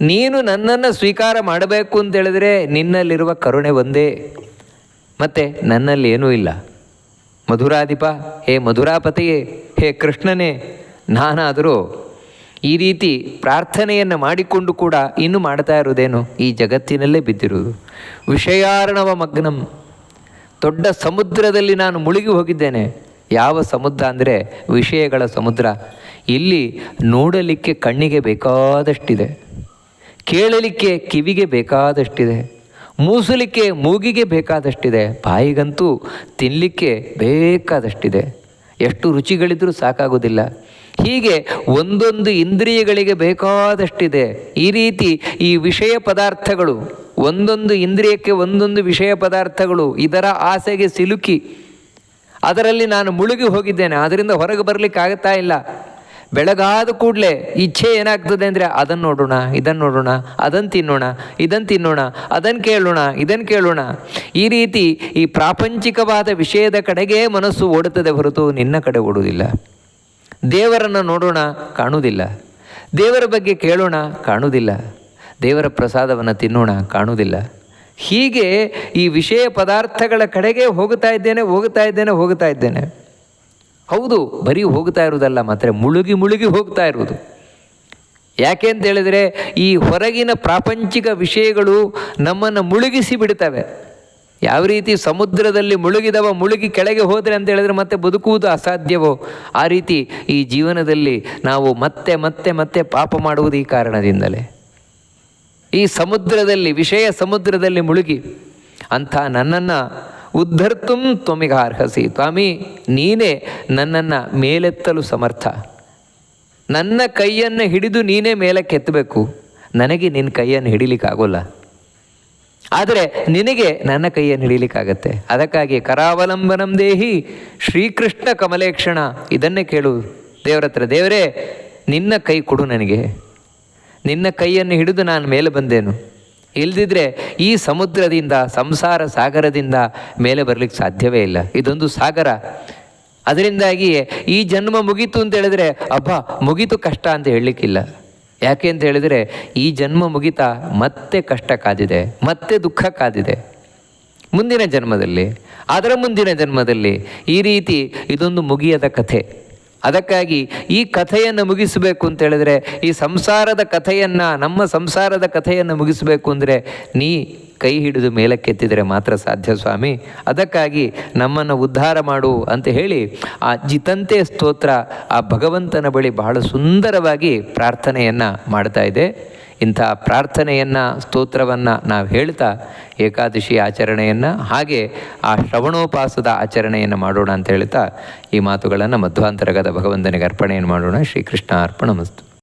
Speaker 1: ನೀನು ನನ್ನನ್ನು ಸ್ವೀಕಾರ ಮಾಡಬೇಕು ಅಂತ ಹೇಳಿದ್ರೆ ನಿನ್ನಲ್ಲಿರುವ ಕರುಣೆ ಒಂದೇ. ಮತ್ತು ನನ್ನಲ್ಲಿ ಏನೂ ಇಲ್ಲ. ಮಧುರಾಧಿಪ, ಹೇ ಮಧುರಾಪತಿಯೇ, ಹೇ ಕೃಷ್ಣನೇ, ನಾನಾದರೂ ಈ ರೀತಿ ಪ್ರಾರ್ಥನೆಯನ್ನು ಮಾಡಿಕೊಂಡು ಕೂಡ ಇನ್ನು ಮಾಡ್ತಾ ಇರುವುದೇನು? ಈ ಜಗತ್ತಿನಲ್ಲೇ ಬಿದ್ದಿರುವುದು. ವಿಷಯಾರ್ಣವ ಮಗ್ನಂ, ದೊಡ್ಡ ಸಮುದ್ರದಲ್ಲಿ ನಾನು ಮುಳುಗಿ ಹೋಗಿದ್ದೇನೆ. ಯಾವ ಸಮುದ್ರ ಅಂದರೆ ವಿಷಯಗಳ ಸಮುದ್ರ? ಇಲ್ಲಿ ನೋಡಲಿಕ್ಕೆ ಕಣ್ಣಿಗೆ ಬೇಕಾದಷ್ಟಿದೆ, ಕೇಳಲಿಕ್ಕೆ ಕಿವಿಗೆ ಬೇಕಾದಷ್ಟಿದೆ, ಮೂಸಲಿಕ್ಕೆ ಮೂಗಿಗೆ ಬೇಕಾದಷ್ಟಿದೆ, ಬಾಯಿಗಂತೂ ತಿನ್ನಲಿಕ್ಕೆ ಬೇಕಾದಷ್ಟಿದೆ. ಎಷ್ಟು ರುಚಿಗಳಿದ್ರೂ ಸಾಕಾಗೋದಿಲ್ಲ. ಹೀಗೆ ಒಂದೊಂದು ಇಂದ್ರಿಯಗಳಿಗೆ ಬೇಕಾದಷ್ಟಿದೆ. ಈ ರೀತಿ ಈ ವಿಷಯ ಪದಾರ್ಥಗಳು, ಒಂದೊಂದು ಇಂದ್ರಿಯಕ್ಕೆ ಒಂದೊಂದು ವಿಷಯ ಪದಾರ್ಥಗಳು ಇದರ ಆಸೆಗೆ ಸಿಲುಕಿ ಅದರಲ್ಲಿ ನಾನು ಮುಳುಗಿ ಹೋಗಿದ್ದೇನೆ. ಅದರಿಂದ ಹೊರಗೆ ಬರಲಿಕ್ಕೆ ಆಗುತ್ತಾ ಇಲ್ಲ. ಬೆಳಗಾದ ಕೂಡಲೇ ಇಚ್ಛೆ ಏನಾಗ್ತದೆ ಅಂದರೆ ಅದನ್ನು ನೋಡೋಣ ಇದನ್ನು ನೋಡೋಣ ಅದನ್ನು ತಿನ್ನೋಣ ಇದನ್ನು ತಿನ್ನೋಣ ಅದನ್ನು ಕೇಳೋಣ ಇದನ್ನು ಕೇಳೋಣ. ಈ ರೀತಿ ಈ ಪ್ರಾಪಂಚಿಕವಾದ ವಿಷಯದ ಕಡೆಗೆ ಮನಸ್ಸು ಓಡುತ್ತದೆ ಹೊರತು ನಿನ್ನ ಕಡೆ ಓಡುವುದಿಲ್ಲ. ದೇವರನ್ನು ನೋಡೋಣ ಕಾಣುವುದಿಲ್ಲ. ದೇವರ ಬಗ್ಗೆ ಕೇಳೋಣ ಕಾಣುವುದಿಲ್ಲ. ದೇವರ ಪ್ರಸಾದವನ್ನು ತಿನ್ನೋಣ ಕಾಣುವುದಿಲ್ಲ. ಹೀಗೆ ಈ ವಿಷಯ ಪದಾರ್ಥಗಳ ಕಡೆಗೆ ಹೋಗ್ತಾ ಇದ್ದೇನೆ ಹೋಗ್ತಾ ಇದ್ದೇನೆ ಹೋಗ್ತಾ ಇದ್ದೇನೆ. ಹೌದು, ಬರೀ ಹೋಗ್ತಾ ಇರುವುದಲ್ಲ ಮಾತ್ರ, ಮುಳುಗಿ ಮುಳುಗಿ ಹೋಗ್ತಾ ಇರುವುದು. ಯಾಕೆ ಅಂತ ಹೇಳಿದರೆ, ಈ ಹೊರಗಿನ ಪ್ರಾಪಂಚಿಕ ವಿಷಯಗಳು ನಮ್ಮನ್ನು ಮುಳುಗಿಸಿ ಬಿಡ್ತವೆ. ಯಾವ ರೀತಿ ಸಮುದ್ರದಲ್ಲಿ ಮುಳುಗಿದವ ಮುಳುಗಿ ಕೆಳಗೆ ಹೋದರೆ ಅಂತ ಹೇಳಿದ್ರೆ ಮತ್ತೆ ಬದುಕುವುದು ಅಸಾಧ್ಯವೋ? ಆ ರೀತಿ ಈ ಜೀವನದಲ್ಲಿ ನಾವು ಮತ್ತೆ ಮತ್ತೆ ಮತ್ತೆ ಪಾಪ ಮಾಡುವುದು ಈ ಕಾರಣದಿಂದಲೇ. ಈ ಸಮುದ್ರದಲ್ಲಿ, ವಿಷಯ ಸಮುದ್ರದಲ್ಲಿ ಮುಳುಗಿ. ಅಂಥ ನನ್ನನ್ನು ಉದ್ಧರ್ತುಂ ತ್ವಮಿಗ ಅರ್ಹಸಿ. ಸ್ವಾಮಿ, ನೀನೇ ನನ್ನನ್ನು ಮೇಲೆತ್ತಲು ಸಮರ್ಥ. ನನ್ನ ಕೈಯನ್ನು ಹಿಡಿದು ನೀನೇ ಮೇಲಕ್ಕೆ ಎತ್ತಬೇಕು ನನಗೆ ನಿನ್ನ ಕೈಯನ್ನು ಹಿಡಿಲಿಕ್ಕಾಗೋಲ್ಲ. ಆದರೆ ನಿನಗೆ ನನ್ನ ಕೈಯನ್ನು ಹಿಡಿಲಿಕ್ಕಾಗತ್ತೆ. ಅದಕ್ಕಾಗಿ ಕರಾವಲಂಬನಂ ದೇಹಿ ಶ್ರೀಕೃಷ್ಣ ಕಮಲೇಕ್ಷಣ ಇದನ್ನೇ ಕೇಳು. ದೇವರತ್ರ, ದೇವರೇ, ನಿನ್ನ ಕೈ ಕೊಡು ನನಗೆ. ನಿನ್ನ ಕೈಯನ್ನು ಹಿಡಿದು ನಾನು ಮೇಲೆ ಬಂದೇನು? ಇಲ್ದಿದ್ರೆ ಈ ಸಮುದ್ರದಿಂದ, ಸಂಸಾರ ಸಾಗರದಿಂದ ಮೇಲೆ ಬರಲಿಕ್ಕೆ ಸಾಧ್ಯವೇ ಇಲ್ಲ. ಇದೊಂದು ಸಾಗರ. ಅದರಿಂದಾಗಿಯೇ ಈ ಜನ್ಮ ಮುಗೀತು ಅಂತ ಹೇಳಿದ್ರೆ, ಅಬ್ಬಾ, ಮುಗೀತು ಕಷ್ಟ ಅಂತ ಹೇಳಲಿಕ್ಕಿಲ್ಲ. ಯಾಕೆ ಅಂತ ಹೇಳಿದರೆ, ಈ ಜನ್ಮ ಮುಗಿತಾ ಮತ್ತೆ ಕಷ್ಟ ಕಾದಿದೆ, ಮತ್ತೆ ದುಃಖ ಕಾದಿದೆ. ಮುಂದಿನ ಜನ್ಮದಲ್ಲಿ, ಅದರ ಮುಂದಿನ ಜನ್ಮದಲ್ಲಿ ಈ ರೀತಿ ಇದೊಂದು ಮುಗಿಯದ ಕಥೆ. ಅದಕ್ಕಾಗಿ ಈ ಕಥೆಯನ್ನು ಮುಗಿಸಬೇಕು ಅಂತ ಹೇಳಿದ್ರೆ, ಈ ಸಂಸಾರದ ಕಥೆಯನ್ನು, ನಮ್ಮ ಸಂಸಾರದ ಕಥೆಯನ್ನು ಮುಗಿಸಬೇಕು ಅಂದರೆ ನೀ ಕೈ ಹಿಡಿದು ಮೇಲಕ್ಕೆತ್ತಿದರೆ ಮಾತ್ರ ಸಾಧ್ಯ ಸ್ವಾಮಿ. ಅದಕ್ಕಾಗಿ ನಮ್ಮನ್ನು ಉದ್ಧಾರ ಮಾಡು ಅಂತ ಹೇಳಿ ಆ ಜಿತಂತೆ ಸ್ತೋತ್ರ ಆ ಭಗವಂತನ ಬಳಿ ಬಹಳ ಸುಂದರವಾಗಿ ಪ್ರಾರ್ಥನೆಯನ್ನು ಮಾಡ್ತಾ ಇದೆ. ಇಂಥ ಪ್ರಾರ್ಥನೆಯನ್ನು, ಸ್ತೋತ್ರವನ್ನು ನಾವು ಹೇಳ್ತಾ ಏಕಾದಶಿ ಆಚರಣೆಯನ್ನು ಹಾಗೆ ಆ ಶ್ರವಣೋಪಾಸದ ಆಚರಣೆಯನ್ನು ಮಾಡೋಣ ಅಂತ ಹೇಳ್ತಾ ಈ ಮಾತುಗಳನ್ನು ಮಧ್ವಾಂತರಗದ ಭಗವಂತನಿಗೆ ಅರ್ಪಣೆಯನ್ನು ಮಾಡೋಣ. ಶ್ರೀಕೃಷ್ಣ ಅರ್ಪಣ ಮಸ್ತು.